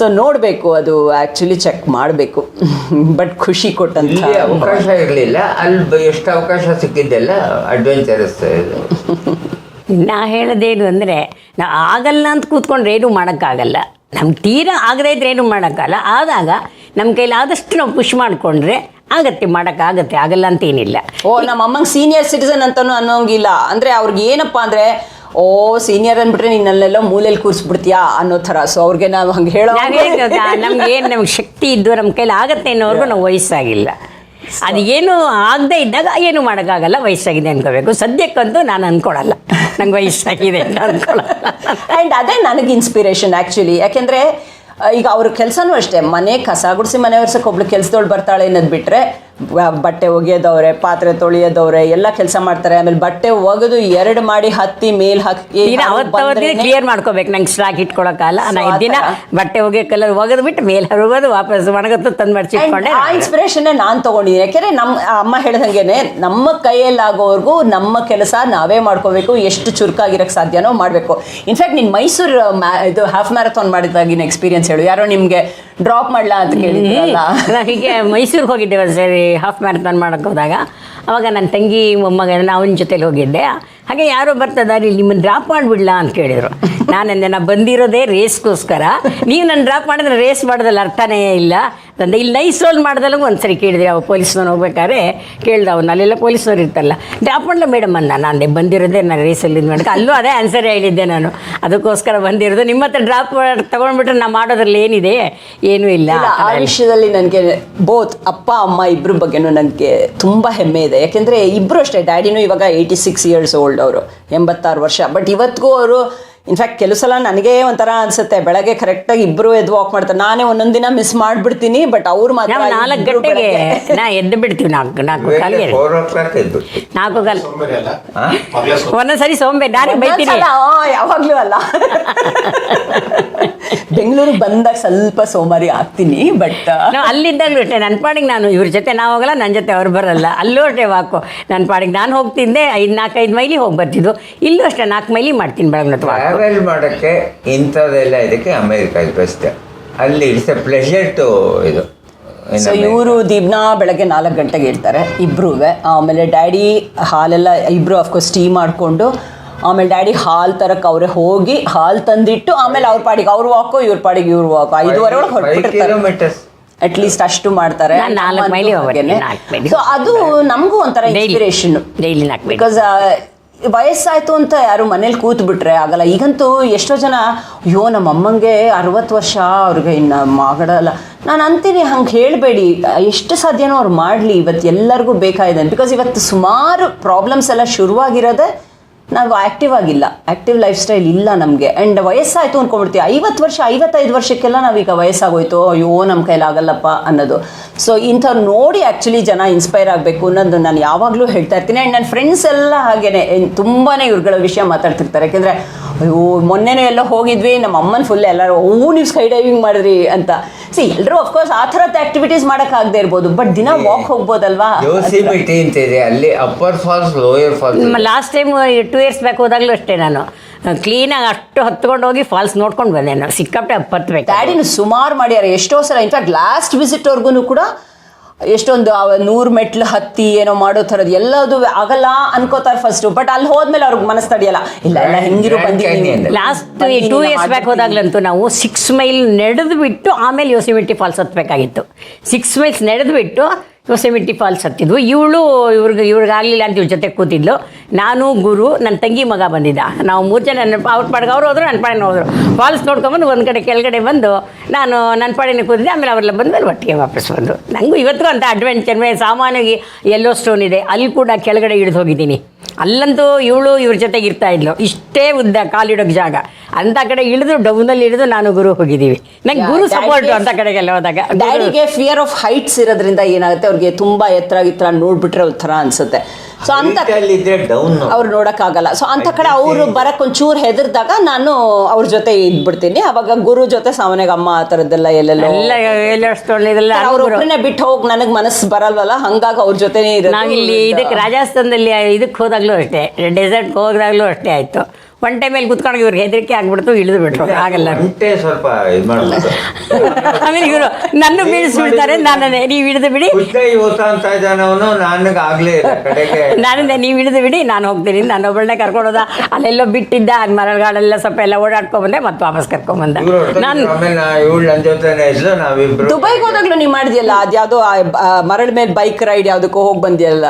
ಸೊ ನೋಡಬೇಕು. ಅದು ಆ್ಯಕ್ಚುಲಿ ಚೆಕ್ ಮಾಡಬೇಕು. ಬಟ್ ಖುಷಿ ಕೊಟ್ಟಂತ
ಅವಕಾಶ ಇರಲಿಲ್ಲ. ಅಲ್ಲಿ ಎಷ್ಟು ಅವಕಾಶ ಸಿಕ್ಕಿದ್ದೆಲ್ಲ ಅಡ್ವೆಂಚರಸ್
ನಾ ಹೇಳೋದೇನು ಅಂದರೆ ನಾ ಆಗಲ್ಲ ಅಂತ ಕೂತ್ಕೊಂಡ್ರೆ ಏನೂ ಮಾಡೋಕ್ಕಾಗಲ್ಲ. ನಮ್ಗೆ ತೀರಾ ಆಗದೇ ಇದ್ರೆ ಏನು ಮಾಡೋಕ್ಕಲ್ಲ. ಆದಾಗ ನಮ್ಮ ಕೈಲಿ ಆದಷ್ಟು ನಾವು ಪುಷ್ ಮಾಡಿಕೊಂಡ್ರೆ ಆಗತ್ತೆ ಮಾಡೋಕ್ಕಾಗತ್ತೆ ಆಗಲ್ಲ ಅಂತ ಏನಿಲ್ಲ.
ಓ ನಮ್ಮ ಅಮ್ಮಂಗೆ ಸೀನಿಯರ್ ಸಿಟಿಸನ್ ಅಂತಾನು ಅನ್ನೋಂಗಿಲ್ಲ. ಅಂದ್ರೆ ಅವ್ರಿಗೆ ಏನಪ್ಪಾ ಅಂದ್ರೆ ಓ ಸೀನಿಯರ್ ಅಂದ್ಬಿಟ್ರೆ ನಿನ್ನೆಲ್ಲ ಮೂಲೆಯಲ್ಲಿ ಕೂರಿಸ್ಬಿಡ್ತೀಯಾ ಅನ್ನೋ ಥರ. ಸೊ ಅವ್ರಿಗೆ ನಾವು ಹಂಗೆ ಹೇಳೋ
ನಮ್ಗೆ ಏನು ನಮ್ಗೆ ಶಕ್ತಿ ಇದ್ದು ನಮ್ಮ ಕೈಲಿ ಆಗತ್ತೆ ಅನ್ನೋರ್ಗು ನಾವು ವಯಸ್ಸಾಗಿಲ್ಲ. ಅದು ಏನು ಆಗದೆ ಇದ್ದಾಗ ಏನು ಮಾಡೋಕ್ಕಾಗಲ್ಲ, ವಯಸ್ಸಾಗಿದೆ ಅನ್ಕೋಬೇಕು. ಸದ್ಯಕ್ಕಂತೂ ನಾನು ಅನ್ಕೊಳಲ್ಲ. ನಂಗೆ ವಯಸ್ಸಾಗಿದೆ ಅಂತ ಅನ್ಕೊಳಲ್ಲ.
ಆ್ಯಂಡ್ ಅದೇ ನನಗೆ ಇನ್ಸ್ಪಿರೇಷನ್ ಆ್ಯಕ್ಚುಲಿ ಯಾಕೆಂದರೆ ಈಗ ಅವ್ರ ಕೆಲಸನೂ ಅಷ್ಟೇ. ಮನೆ ಕಸ ಗುಡಿಸಿ ಮನೆ ಒರ್ಸಕ್ಕೆ ಒಬ್ಳು ಕೆಲಸದೊಳು ಬರ್ತಾಳೆ ಅನ್ನೋದು ಬಿಟ್ಟರೆ ಬಟ್ಟೆ ಒಗೆಯೋದವ್ರೆ ಪಾತ್ರೆ ತೊಳೆಯೋದವ್ರೆ ಎಲ್ಲ ಕೆಲಸ ಮಾಡ್ತಾರೆ. ಆಮೇಲೆ ಬಟ್ಟೆ ಒಗೆದು ಎರಡು ಮಾಡಿ ಹತ್ತಿ ಮೇಲ್ ಹಾಕಿ
ಕ್ಲಿಯರ್ ಮಾಡ್ಕೋಬೇಕು. ನಂಗೆ ಸ್ಟಾಕ್ ಇಟ್ಕೊಳಕ್ಕಲ್ಲ. ನಾ
So, ಆ
ದಿನ ಬಟ್ಟೆ ಒಗೆ ಕಲರ್ ಒಗೆದು ಬಿಟ್ಟು ಮೇಲೆ ಹರಗೋದು ವಾಪಸ್ ಒಣಗತ್ತು ತಂದು ಮಡ್ಚಿಟ್ಕೊಂಡೆ
ಆ ಇನ್ಸ್ಪಿರೇಷನ್ ನಾನು ತಗೊಂಡಿದ್ದೀನಿ. ಯಾಕೆಂದ್ರೆ ನಮ್ಮ ಅಮ್ಮ ಹೇಳ್ದಂಗೆನೆ ನಮ್ಮ ಕೈಯಲ್ಲಾಗೋವರೆಗೂ ನಮ್ಮ ಕೆಲಸ ನಾವೇ ಮಾಡ್ಕೋಬೇಕು. ಎಷ್ಟು ಚುರುಕಾಗಿರಕ್ಕೆ ಸಾಧ್ಯನೋ ಮಾಡಬೇಕು. ಇನ್ಫ್ಯಾಕ್ಟ್ ನೀನು ಮೈಸೂರು ಇದು ಹಾಫ್ ಮ್ಯಾರಥಾನ್ ಮಾಡಿದಾಗಿನ ಎಕ್ಸ್ಪೀರಿಯನ್ಸ್ ಹೇಳು. ಯಾರೋ ನಿಮಗೆ ಡ್ರಾಪ್ ಮಾಡ್ಲಾ ಅಂತ ಕೇಳಿದ್ರಲ್ಲ.
ಹೀಗೆ ಮೈಸೂರಿಗೆ ಹೋಗಿದ್ದೆ ಒಂದು ಸರಿ ಹಾಫ್ ಮ್ಯಾರಥಾನ್ ಮಾಡೋಕ್ಕೆ ಹೋದಾಗ, ಅವಾಗ ನನ್ನ ತಂಗಿ ಮೊಮ್ಮಗ ಅವನ ಜೊತೆಲಿ ಹೋಗಿದ್ದೆ. ಹಾಗೆ ಯಾರೋ ಬರ್ತದಾರೆ ನಿಮ್ಮನ್ನು ಡ್ರಾಪ್ ಮಾಡಿಬಿಡ್ಲಾ ಅಂತ ಕೇಳಿದರು. ನಾನು ನಾನು ಬಂದಿರೋದೇ ರೇಸ್ಗೋಸ್ಕರ ನೀವು ನನ್ನ ಡ್ರಾಪ್ ಮಾಡಿದ್ರೆ ರೇಸ್ ಮಾಡೋದ್ರಲ್ಲಿ ಅರ್ಥನೇ ಇಲ್ಲ. ತಂದೆ ಇಲ್ಲಿ ನೈಸ್ ರೋಲ್ ಮಾಡ್ದಲ್ಲೂ ಒಂದ್ಸರಿ ಕೇಳಿದೆ ಅವ ಪೊಲೀಸ್ನವ್ನು ಹೋಗ್ಬೇಕಾದ್ರೆ ಕೇಳ್ದ ಅವನು. ಅಲ್ಲೆಲ್ಲ ಪೊಲೀಸ್ನವ್ರು ಇರ್ತಲ್ಲ ಡ್ರಾಪಣ್ಣ ಮೇಡಮ್ ಅನ್ನ ನಾನು ಬಂದಿರೋದೇ ನಾನು ರೇಸಲ್ಲಿ ಇದು ಮಾಡಕ್ಕೆ ಅಲ್ಲೂ ಅದೇ ಆನ್ಸರ್ ಹೇಳಿದ್ದೆ ನಾನು. ಅದಕ್ಕೋಸ್ಕರ ಬಂದಿರೋದು. ನಿಮ್ಮ ಹತ್ರ ಡ್ರಾಪ್ ತೊಗೊಂಡ್ಬಿಟ್ರೆ ನಾ ಮಾಡೋದ್ರಲ್ಲಿ ಏನಿದೆ? ಏನೂ ಇಲ್ಲ
ಇಲ್ಲ ಆ ವಿಷಯದಲ್ಲಿ ನನಗೆ ಬೋತ್ ಅಪ್ಪ ಅಮ್ಮ ಇಬ್ಬರ ಬಗ್ಗೆನೂ ನನಗೆ ತುಂಬ ಹೆಮ್ಮೆ ಇದೆ. ಯಾಕೆಂದರೆ ಇಬ್ಬರು ಅಷ್ಟೇ ಡ್ಯಾಡಿನೂ ಇವಾಗ ಏಯ್ಟಿ ಸಿಕ್ಸ್ ಇಯರ್ಸ್ ಓಲ್ಡ್ ಅವರು ಎಂಬತ್ತಾರು ವರ್ಷ. ಬಟ್ ಇವತ್ತಿಗೂ ಅವರು ಇನ್ಫ್ಯಾಕ್ಟ್ ಕೆಲವು ಸಲ ನನಗೇ ಒಂಥರ ಅನ್ಸುತ್ತೆ. ಬೆಳಗ್ಗೆ ಕರೆಕ್ಟಾಗಿ ಇಬ್ರು ಎದ್ದು ವಾಕ್ ಮಾಡ್ತಾರೆ. ನಾನೇ ಒಂದೊಂದು ದಿನ ಮಿಸ್ ಮಾಡ್ಬಿಡ್ತೀನಿ ಬಟ್ ಅವ್ರು ಮಾತ್ರ
ನಾವು ನಾಲ್ಕು ಗಂಟೆಗೆ ನಾ ಎದ್ದು ಬಿಡ್ತೀವಿ ನಾಲ್ಕು ನಾಲ್ಕು ಕಾಲಿಗೆ. ನಾಲ್ಕು ಕಾಲ. ಒಂದೊಂದ್ಸರಿ ಸೋಂಬೆ ನಾನೇ ಬೈತೀನಿ.
ಯಾವಾಗ್ಲೂ ಅಲ್ಲ. ಬೆಂಗಳೂರಿಗೆ ಬಂದಾಗ ಸ್ವಲ್ಪ ಸೋಮಾರಿ ಆಗ್ತೀನಿ ಬಟ್
ಅಲ್ಲಿದ್ದಾಗ ಅಷ್ಟೇ. ನನ್ನ ಪಾಡಿಗೆ ನಾನು ಇವ್ರ ಜೊತೆ ನಾವು ಹೋಗಲ್ಲ ನನ್ನ ಜೊತೆ ಅವ್ರು ಬರಲ್ಲ. ಅಲ್ಲೂ ಅಷ್ಟೇ ವಾಕು. ನನ್ನ ಪಾಡಿಗೆ ನಾನು ಹೋಗ್ತಿದ್ದೆ ಐದು ನಾಲ್ಕೈದು ಮೈಲಿ ಹೋಗಿ ಬರ್ತಿದ್ದು ಇಲ್ಲೂ ಅಷ್ಟೇ ನಾಲ್ಕು ಮೈಲಿ ಮಾಡ್ತೀನಿ ಬೆಳಗ್ಗೆ
ಟ್ರಾವೆಲ್ ಮಾಡೋಕ್ಕೆ ಇಂಥದ್ದೆಲ್ಲ ಇದಕ್ಕೆ ಅಮೇರಿಕ ಬೆಸ್ಟ್ ಅಲ್ಲಿ ಇಟ್ಸ್ ಎ ಪ್ಲೆಷರ್ ಟು ಇದು.
ಸೊ. ಇವರು ದಿನ ಬೆಳಗ್ಗೆ ನಾಲ್ಕು ಗಂಟೆಗೆ ಇರ್ತಾರೆ ಇಬ್ಬರೂ ಆಮೇಲೆ ಡ್ಯಾಡಿ ಹಾಲೆಲ್ಲ ಇಬ್ಬರು ಆಫ್ಕೋರ್ಸ್ ಟೀ ಮಾಡಿಕೊಂಡು ಆಮೇಲೆ ಡ್ಯಾಡಿ ಹಾಲು ತರಕ್ಕೆ ಅವರೇ ಹೋಗಿ ಹಾಲು ತಂದಿಟ್ಟು ಆಮೇಲೆ ಅವ್ರ ಪಾಡಿಗೆ ಅವ್ರು ವಾಕು ಇವ್ರ ಪಾಡಿಗೆ ಇವ್ರು ವಾಕು ಐದುವರೆ ಒಳಗೆ
ಹೊರಟಿರ್ತಾರೆ
ಅಟ್ ಲೀಸ್ಟ್ ಅಷ್ಟು ಮಾಡ್ತಾರೆ. ಸೊ ಅದು ನಮಗೂ ಒಂಥರ ಇನ್ಸ್ಪಿರೇಷನ್
ಡೈಲಿ
ಬಿಕಾಸ್ ವಯಸ್ಸಾಯ್ತು ಅಂತ ಯಾರು ಮನೇಲಿ ಕೂತ್ ಬಿಟ್ರೆ ಆಗಲ್ಲ. ಈಗಂತೂ ಎಷ್ಟೋ ಜನ ಅಯ್ಯೋ ನಮ್ಮ ಅಮ್ಮಂಗೆ ಅರವತ್ತು ವರ್ಷ ಅವ್ರಿಗೆ ಇನ್ನು ಮಾಡಲ್ಲ ನಾನು ಅಂತೀನಿ ಹಂಗೆ ಹೇಳಬೇಡಿ. ಎಷ್ಟು ಸಾಧ್ಯನೋ ಅವ್ರು ಮಾಡಲಿ. ಇವತ್ತು ಎಲ್ಲರಿಗೂ ಬೇಕಾಗಿದೆ. ಬಿಕಾಸ್ ಇವತ್ತು ಸುಮಾರು ಪ್ರಾಬ್ಲಮ್ಸ್ ಎಲ್ಲ ಶುರುವಾಗಿರೋದೇ ನಾವು ಆಕ್ಟಿವ್ ಆಗಿಲ್ಲ. ಆ್ಯಕ್ಟಿವ್ ಲೈಫ್ ಸ್ಟೈಲ್ ಇಲ್ಲ ನಮಗೆ. ಆ್ಯಂಡ್ ವಯಸ್ಸಾಯಿತು ಅಂದ್ಕೊಂಡ್ಬಿಡ್ತೀವಿ ಐವತ್ತು ವರ್ಷ, ಐವತ್ತೈದು ವರ್ಷಕ್ಕೆಲ್ಲ ನಾವೀಗ ವಯಸ್ಸಾಗೋಯ್ತು. ಅಯ್ಯೋ ನಮ್ಮ ಕೈಲಾಗಲ್ಲಪ್ಪ ಅನ್ನೋದು. ಸೊ ಇಂಥವ್ರು ನೋಡಿ ಆ್ಯಕ್ಚುಲಿ ಜನ ಇನ್ಸ್ಪೈರ್ ಆಗಬೇಕು ಅನ್ನೋದು ನಾನು ಯಾವಾಗಲೂ ಹೇಳ್ತಾ ಇರ್ತೀನಿ. ಆ್ಯಂಡ್ ನನ್ನ ಫ್ರೆಂಡ್ಸ್ ಎಲ್ಲ ಹಾಗೇನೆ. ತುಂಬಾ ಇವ್ರುಗಳ ವಿಷಯ ಮಾತಾಡ್ತಿರ್ತಾರೆ. ಯಾಕೆಂದರೆ ಅಯ್ಯೋ ಮೊನ್ನೆನೂ ಎಲ್ಲ ಹೋಗಿದ್ವಿ ನಮ್ಮ ಅಮ್ಮನ ಫುಲ್ ಎಲ್ಲರೂ ಓ ನೀವು ಸ್ಕೈ ಡೈವಿಂಗ್ ಮಾಡಿದ್ರಿ ಅಂತ. ಸಿ ಎಲ್ಲರೂ ಅಫ್ಕೋರ್ಸ್ ಆ ಥರದ ಆಕ್ಟಿವಿಟೀಸ್ ಮಾಡಕ್ ಮಾಡೋಕ್ಕಾಗದೇ ಇರ್ಬೋದು ಬಟ್ ದಿನ ವಾಕ್ ಹೋಗ್ಬೋದಲ್ವಾ?
ಯೋಸಿಮಿಟಿ ಅಂತ ಇದೆ ಅಲ್ಲಿ upper falls lower falls
last time two years back ಹೋದಾಗಲೂ ಅಷ್ಟೇ ನಾನು. ಕ್ಲೀನಾಗಿ ಅಷ್ಟು ಹತ್ಕೊಂಡು ಹೋಗಿ ಫಾಲ್ಸ್ ನೋಡ್ಕೊಂಡು ಬಂದೆ ನಾನು ಸಿಕ್ಕಾಪಟ್ಟೆ ಹತ್ತಬೇಕು
ಡ್ಯಾಡಿನು ಸುಮಾರು ಮಾಡ್ಯಾರ ಎಷ್ಟೋ ಸಲ ಇನ್ಫ್ಯಾಕ್ಟ್ ಲಾಸ್ಟ್ ವಿಸಿಟ್ವರೆಗೂ ಕೂಡ ಎಷ್ಟೊಂದು ನೂರು ಮೆಟ್ಲು ಹತ್ತಿ ಏನೋ ಮಾಡೋ ಥರದ್ದು ಎಲ್ಲದು ಆಗಲ್ಲ ಅನ್ಕೋತಾರೆ ಫಸ್ಟ್ ಬಟ್ ಅಲ್ಲಿ ಹೋದ್ಮೇಲೆ ಅವ್ರಿಗೆ ಮನಸ್ಸು ತಡೆಯಲ್ಲ ಇಲ್ಲ ಎಲ್ಲ ಹೆಂಗಿರು ಬಂದಿದ್ದೀನಿ.
Last two years back. ಹೋದಾಗ್ಲಂತೂ ನಾವು ಸಿಕ್ಸ್ ಮೈಲ್ ನಡೆದು ಬಿಟ್ಟು ಆಮೇಲೆ ಯೋಸಿಮಿಟಿ ಫಾಲ್ಸ್ ಹತ್ಬೇಕಾಗಿತ್ತು ಸಿಕ್ಸ್ ಮೈಲ್ಸ್ ನಡೆದು ಬಿಟ್ಟು ಯೋಸಿಮಿಟ್ಟಿ ಫಾಲ್ಸ್ ಹತ್ತಿದ್ವು. ಇವಳು ಇವ್ರಿಗೆ ಇವ್ರಿಗೆ ಆಗಲಿಲ್ಲ ಅಂತ ಇವ್ರ ಜೊತೆ ಕೂತಿದ್ಲು. ನಾನು, ಗುರು ನನ್ನ ತಂಗಿ ಮಗ ಬಂದಿದ್ದ. ನಾವು ಮೂರು ಜನ ನನ್ನ ಅವ್ರ ಪಾಡಿಗೆ ಅವರು ಹೋದ್ರು ನನ್ನ ಪಾಡಿನ ಹೋದ್ರು. ಫಾಲ್ಸ್ ನೋಡ್ಕೊಂಬಂದು ಒಂದು ಕಡೆ ಕೆಳಗಡೆ ಬಂದು ನಾನು ನನ್ನ ಪಾಡಿನ ಕೂತಿದ್ದೆ, ಆಮೇಲೆ ಅವರೆಲ್ಲ ಬಂದ್ಮೇಲೆ ಒಟ್ಟಿಗೆ ವಾಪಸ್ ಬಂದು. ನನಗೂ ಇವತ್ತಿಗೂ ಅಂತ ಅಡ್ವೆಂಚರ್ ಮೇಲೆ ಸಾಮಾನ್ಯವಾಗಿ ಎಲ್ಲೋ ಸ್ಟೋನ್ ಇದೆ. ಅಲ್ಲಿ ಕೂಡ ಕೆಳಗಡೆ ಇಳಿದು ಹೋಗಿದ್ದೀನಿ. ಅಲ್ಲಂತೂ ಇವಳು ಇವ್ರ ಜೊತೆಗೆ ಇರ್ತಾ ಇದ್ಲು. ಇಷ್ಟೇ ಉದ್ದ ಕಾಲಿಡೋಕೆ ಜಾಗ. ಅಂತ ಕಡೆ ಇಳಿದು ಡೌನಲ್ಲಿ ಇಳಿದು ನಾನು ಗುರು ಹೋಗಿದ್ದೀವಿ. ನಂಗೆ ಗುರು ಸಪೋರ್ಟ್ ಅಂತ ಕಡೆಗೆಲ್ಲ ಹೋದಾಗ.
ಡ್ಯಾಡಿಗೆ ಫಿಯರ್ ಆಫ್ ಹೈಟ್ಸ್ ಇರೋದ್ರಿಂದ ಏನಾಗುತ್ತೆ? ಅವ್ರಿಗೆ ತುಂಬಾ ಎತ್ತರ ಗಿತ್ತರ ನೋಡ್ಬಿಟ್ರೆ ಒಂಥರ ಅನ್ಸುತ್ತೆ. ಸೊ ಅಂತ ಅವ್ರು ನೋಡೋಕ್ಕಾಗಲ್ಲ. ಸೊ ಅಂತ ಕಡೆ ಅವರು ಬರಕ್ಕೆ ಒಂಚೂರು ಹೆದರ್ದಾಗ ನಾನು ಅವ್ರ ಜೊತೆ ಇದ್ಬಿಡ್ತೀನಿ. ಅವಾಗ ಗುರು ಜೊತೆ ಸಾಮಾನ್ಯಾಗ ಅಮ್ಮ ಆ ಥರದ್ದೆಲ್ಲ ಎಲ್ಲೆಲ್ಲ
ಎಲ್ಲ ಎಲ್ಲೋ ಸ್ಟೋನ್ ಇದೆಲ್ಲ
ಅವ್ರ
ಗುರು
ಒಬ್ಬರನ್ನೇ ಬಿಟ್ಟು ಹೋಗಿ ನನಗೆ ಮನಸ್ಸು ಬರಲ್ವಲ್ಲ? ಹಂಗಾಗಿ ಅವ್ರ
ಇಲ್ಲಿ ಇದಕ್ಕೆ ರಾಜಸ್ಥಾನದಲ್ಲಿ ಇದಕ್ಕೆ ಹೋದಾಗಲೂ ಅಷ್ಟೇ ಡೆಸರ್ಟ್ಗೆ ಹೋದಾಗಲೂ ಅಷ್ಟೇ ಆಯಿತು. ಒನ್ ಮೇಲೆ ಕುತ್ಕೊಂಡು ಇವ್ರಿಗೆ ಹೆದರಿಕೆ ಆಗ್ಬಿಡ್ತು ಇಳಿದು ಬಿಟ್ರು. ಆಗಲ್ಲ.
ಒಂಟೆ ಸ್ವಲ್ಪ ಇದು ಮಾಡ್ಬಿಟ್ಟು
ಆಮೇಲೆ ಇವರು ನನ್ನ ಬೀಳಿಸ್ಬಿಡ್ತಾರೆ ನಾನು ನೀವು ಹಿಡಿದು ಬಿಡಿ.
ಅಂತ ಇದ್ದಾನವನು ನನಗೆ ಆಗ್ಲೇ ಇಲ್ಲ ಕಡೆಗೆ.
ನಾನಿಂದ ನೀವು ಇಳಿದು ಬಿಡಿ ನಾನು ಹೋಗ್ತೀನಿ ನಾನು ಒಬ್ಬಳನ್ನೇ ಕರ್ಕೊಂಡು ಹೋದ ಅಲ್ಲೆಲ್ಲೋ ಬಿಟ್ಟಿದ್ದ ಆ ಮರಗಳೆಲ್ಲ ಸ್ವಲ್ಪ ಎಲ್ಲ ಓಡಾಡ್ಕೊಂಬಂದೆ ಮತ್ತೆ ವಾಪಸ್ ಕರ್ಕೊಂಬಂದ
ಇವ್ರು
ನಾನು
ಆಮೇಲೆ ನಾ ಇವಳು ನನ್ನ ಜೊತೆನೇ ಇದ್ಲು ನಾವಿಬ್ರು.
ದುಬೈಗೆ ಹೋದಾಗ್ಲೂ ನೀವು ಮಾಡಿದ್ಯಲ್ಲ ಅದ್ಯಾವುದೋ ಮರಳ ಮೇಲೆ ಬೈಕ್ ರೈಡ್ ಯಾವುದಕ್ಕೂ ಹೋಗಿ ಬಂದಿಯಲ್ಲ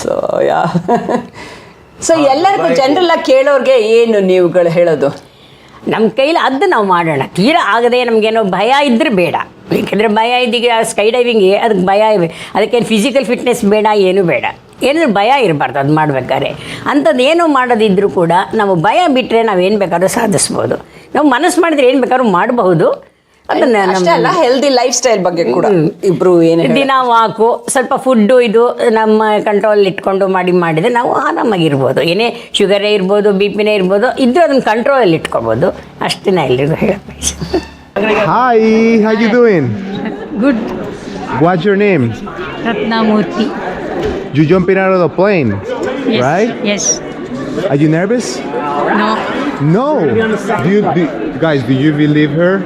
ಸೊ ಯಾ ಸೊ ಎಲ್ಲರಿಗೂ ಜನರೆಲ್ಲ ಕೇಳೋರ್ಗೆ ಏನು ನೀವುಗಳು ಹೇಳೋದು?
ನಮ್ಮ ಕೈಲಿ ಅದು ನಾವು ಮಾಡೋಣ. ತೀರ ಆಗದೆ ನಮಗೇನೋ ಭಯ ಇದ್ದರೆ ಬೇಡ. ಏಕೆಂದರೆ ಭಯ ಇದ್ದೀಗ ಸ್ಕೈ ಡೈವಿಂಗ್ಗೆ ಅದಕ್ಕೆ ಭಯ ಇವೆ. ಅದಕ್ಕೇನು ಫಿಸಿಕಲ್ ಫಿಟ್ನೆಸ್ ಬೇಡ ಏನೂ ಬೇಡ. ಏನಾದ್ರು ಭಯ ಇರಬಾರ್ದು ಅದು ಮಾಡ್ಬೇಕಾದ್ರೆ. ಅಂಥದ್ದು ಏನು ಮಾಡೋದಿದ್ರೂ ಕೂಡ ನಾವು ಭಯ ಬಿಟ್ಟರೆ ನಾವು ಏನು ಬೇಕಾದ್ರೂ ಸಾಧಿಸ್ಬೋದು. ನಾವು ಮನಸ್ಸು ಮಾಡಿದ್ರೆ ಏನು ಬೇಕಾದ್ರೂ ಮಾಡಬಹುದು. ಅದನ್ನು
ಅಷ್ಟೇ ಅಲ್ಲ ಹೆಲ್ದಿ ಲೈಫ್ ಸ್ಟೈಲ್ ಬಗ್ಗೆ ಕೂಡ ಇಬ್ರು ಏನು
ದಿನ ವಾಕು ಸ್ವಲ್ಪ ಫುಡ್ಡು ಇದು ನಮ್ಮ ಕಂಟ್ರೋಲ್ ಇಟ್ಕೊಂಡು ಮಾಡಿ ಮಾಡಿದ್ರೆ ನಾವು ಆರಾಮಾಗಿರ್ಬೋದು ಏನೇ ಶುಗರೇ ಇರ್ಬೋದು ಬಿ ಪಿನೇ ಇರ್ಬೋದು ಇದ್ರೂ ಅದನ್ನು ಕಂಟ್ರೋಲಲ್ಲಿ ಇಟ್ಕೊಬೋದು ಅಷ್ಟೇ ನಾ ಎಲ್ರಿಗೂ ಹೇಳಬೇಕು
Hi, how you doing?
Good.
What's your name?
Ratnamurthy.
You jumping out of the plane,
Yes.
right?
Yes.
Are you nervous?
No.
No. Do you, do, guys, do you believe her?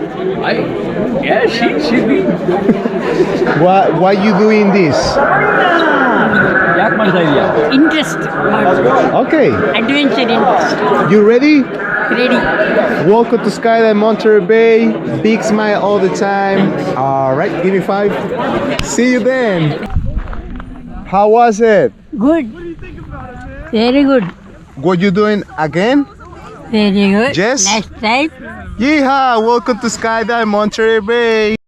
I, yeah, she she be.
why why you doing this?
Interest.
Okay.
Adventure interest.
You ready?
Ready.
Welcome to Skyline Monterey Bay. Big smile all the time. All right, give me five. See you then. How was it?
Good. Very good.
What you doing again?
Very good.
Jess?
Next time.
Yeehaw! Welcome to Skydive Monterey Bay.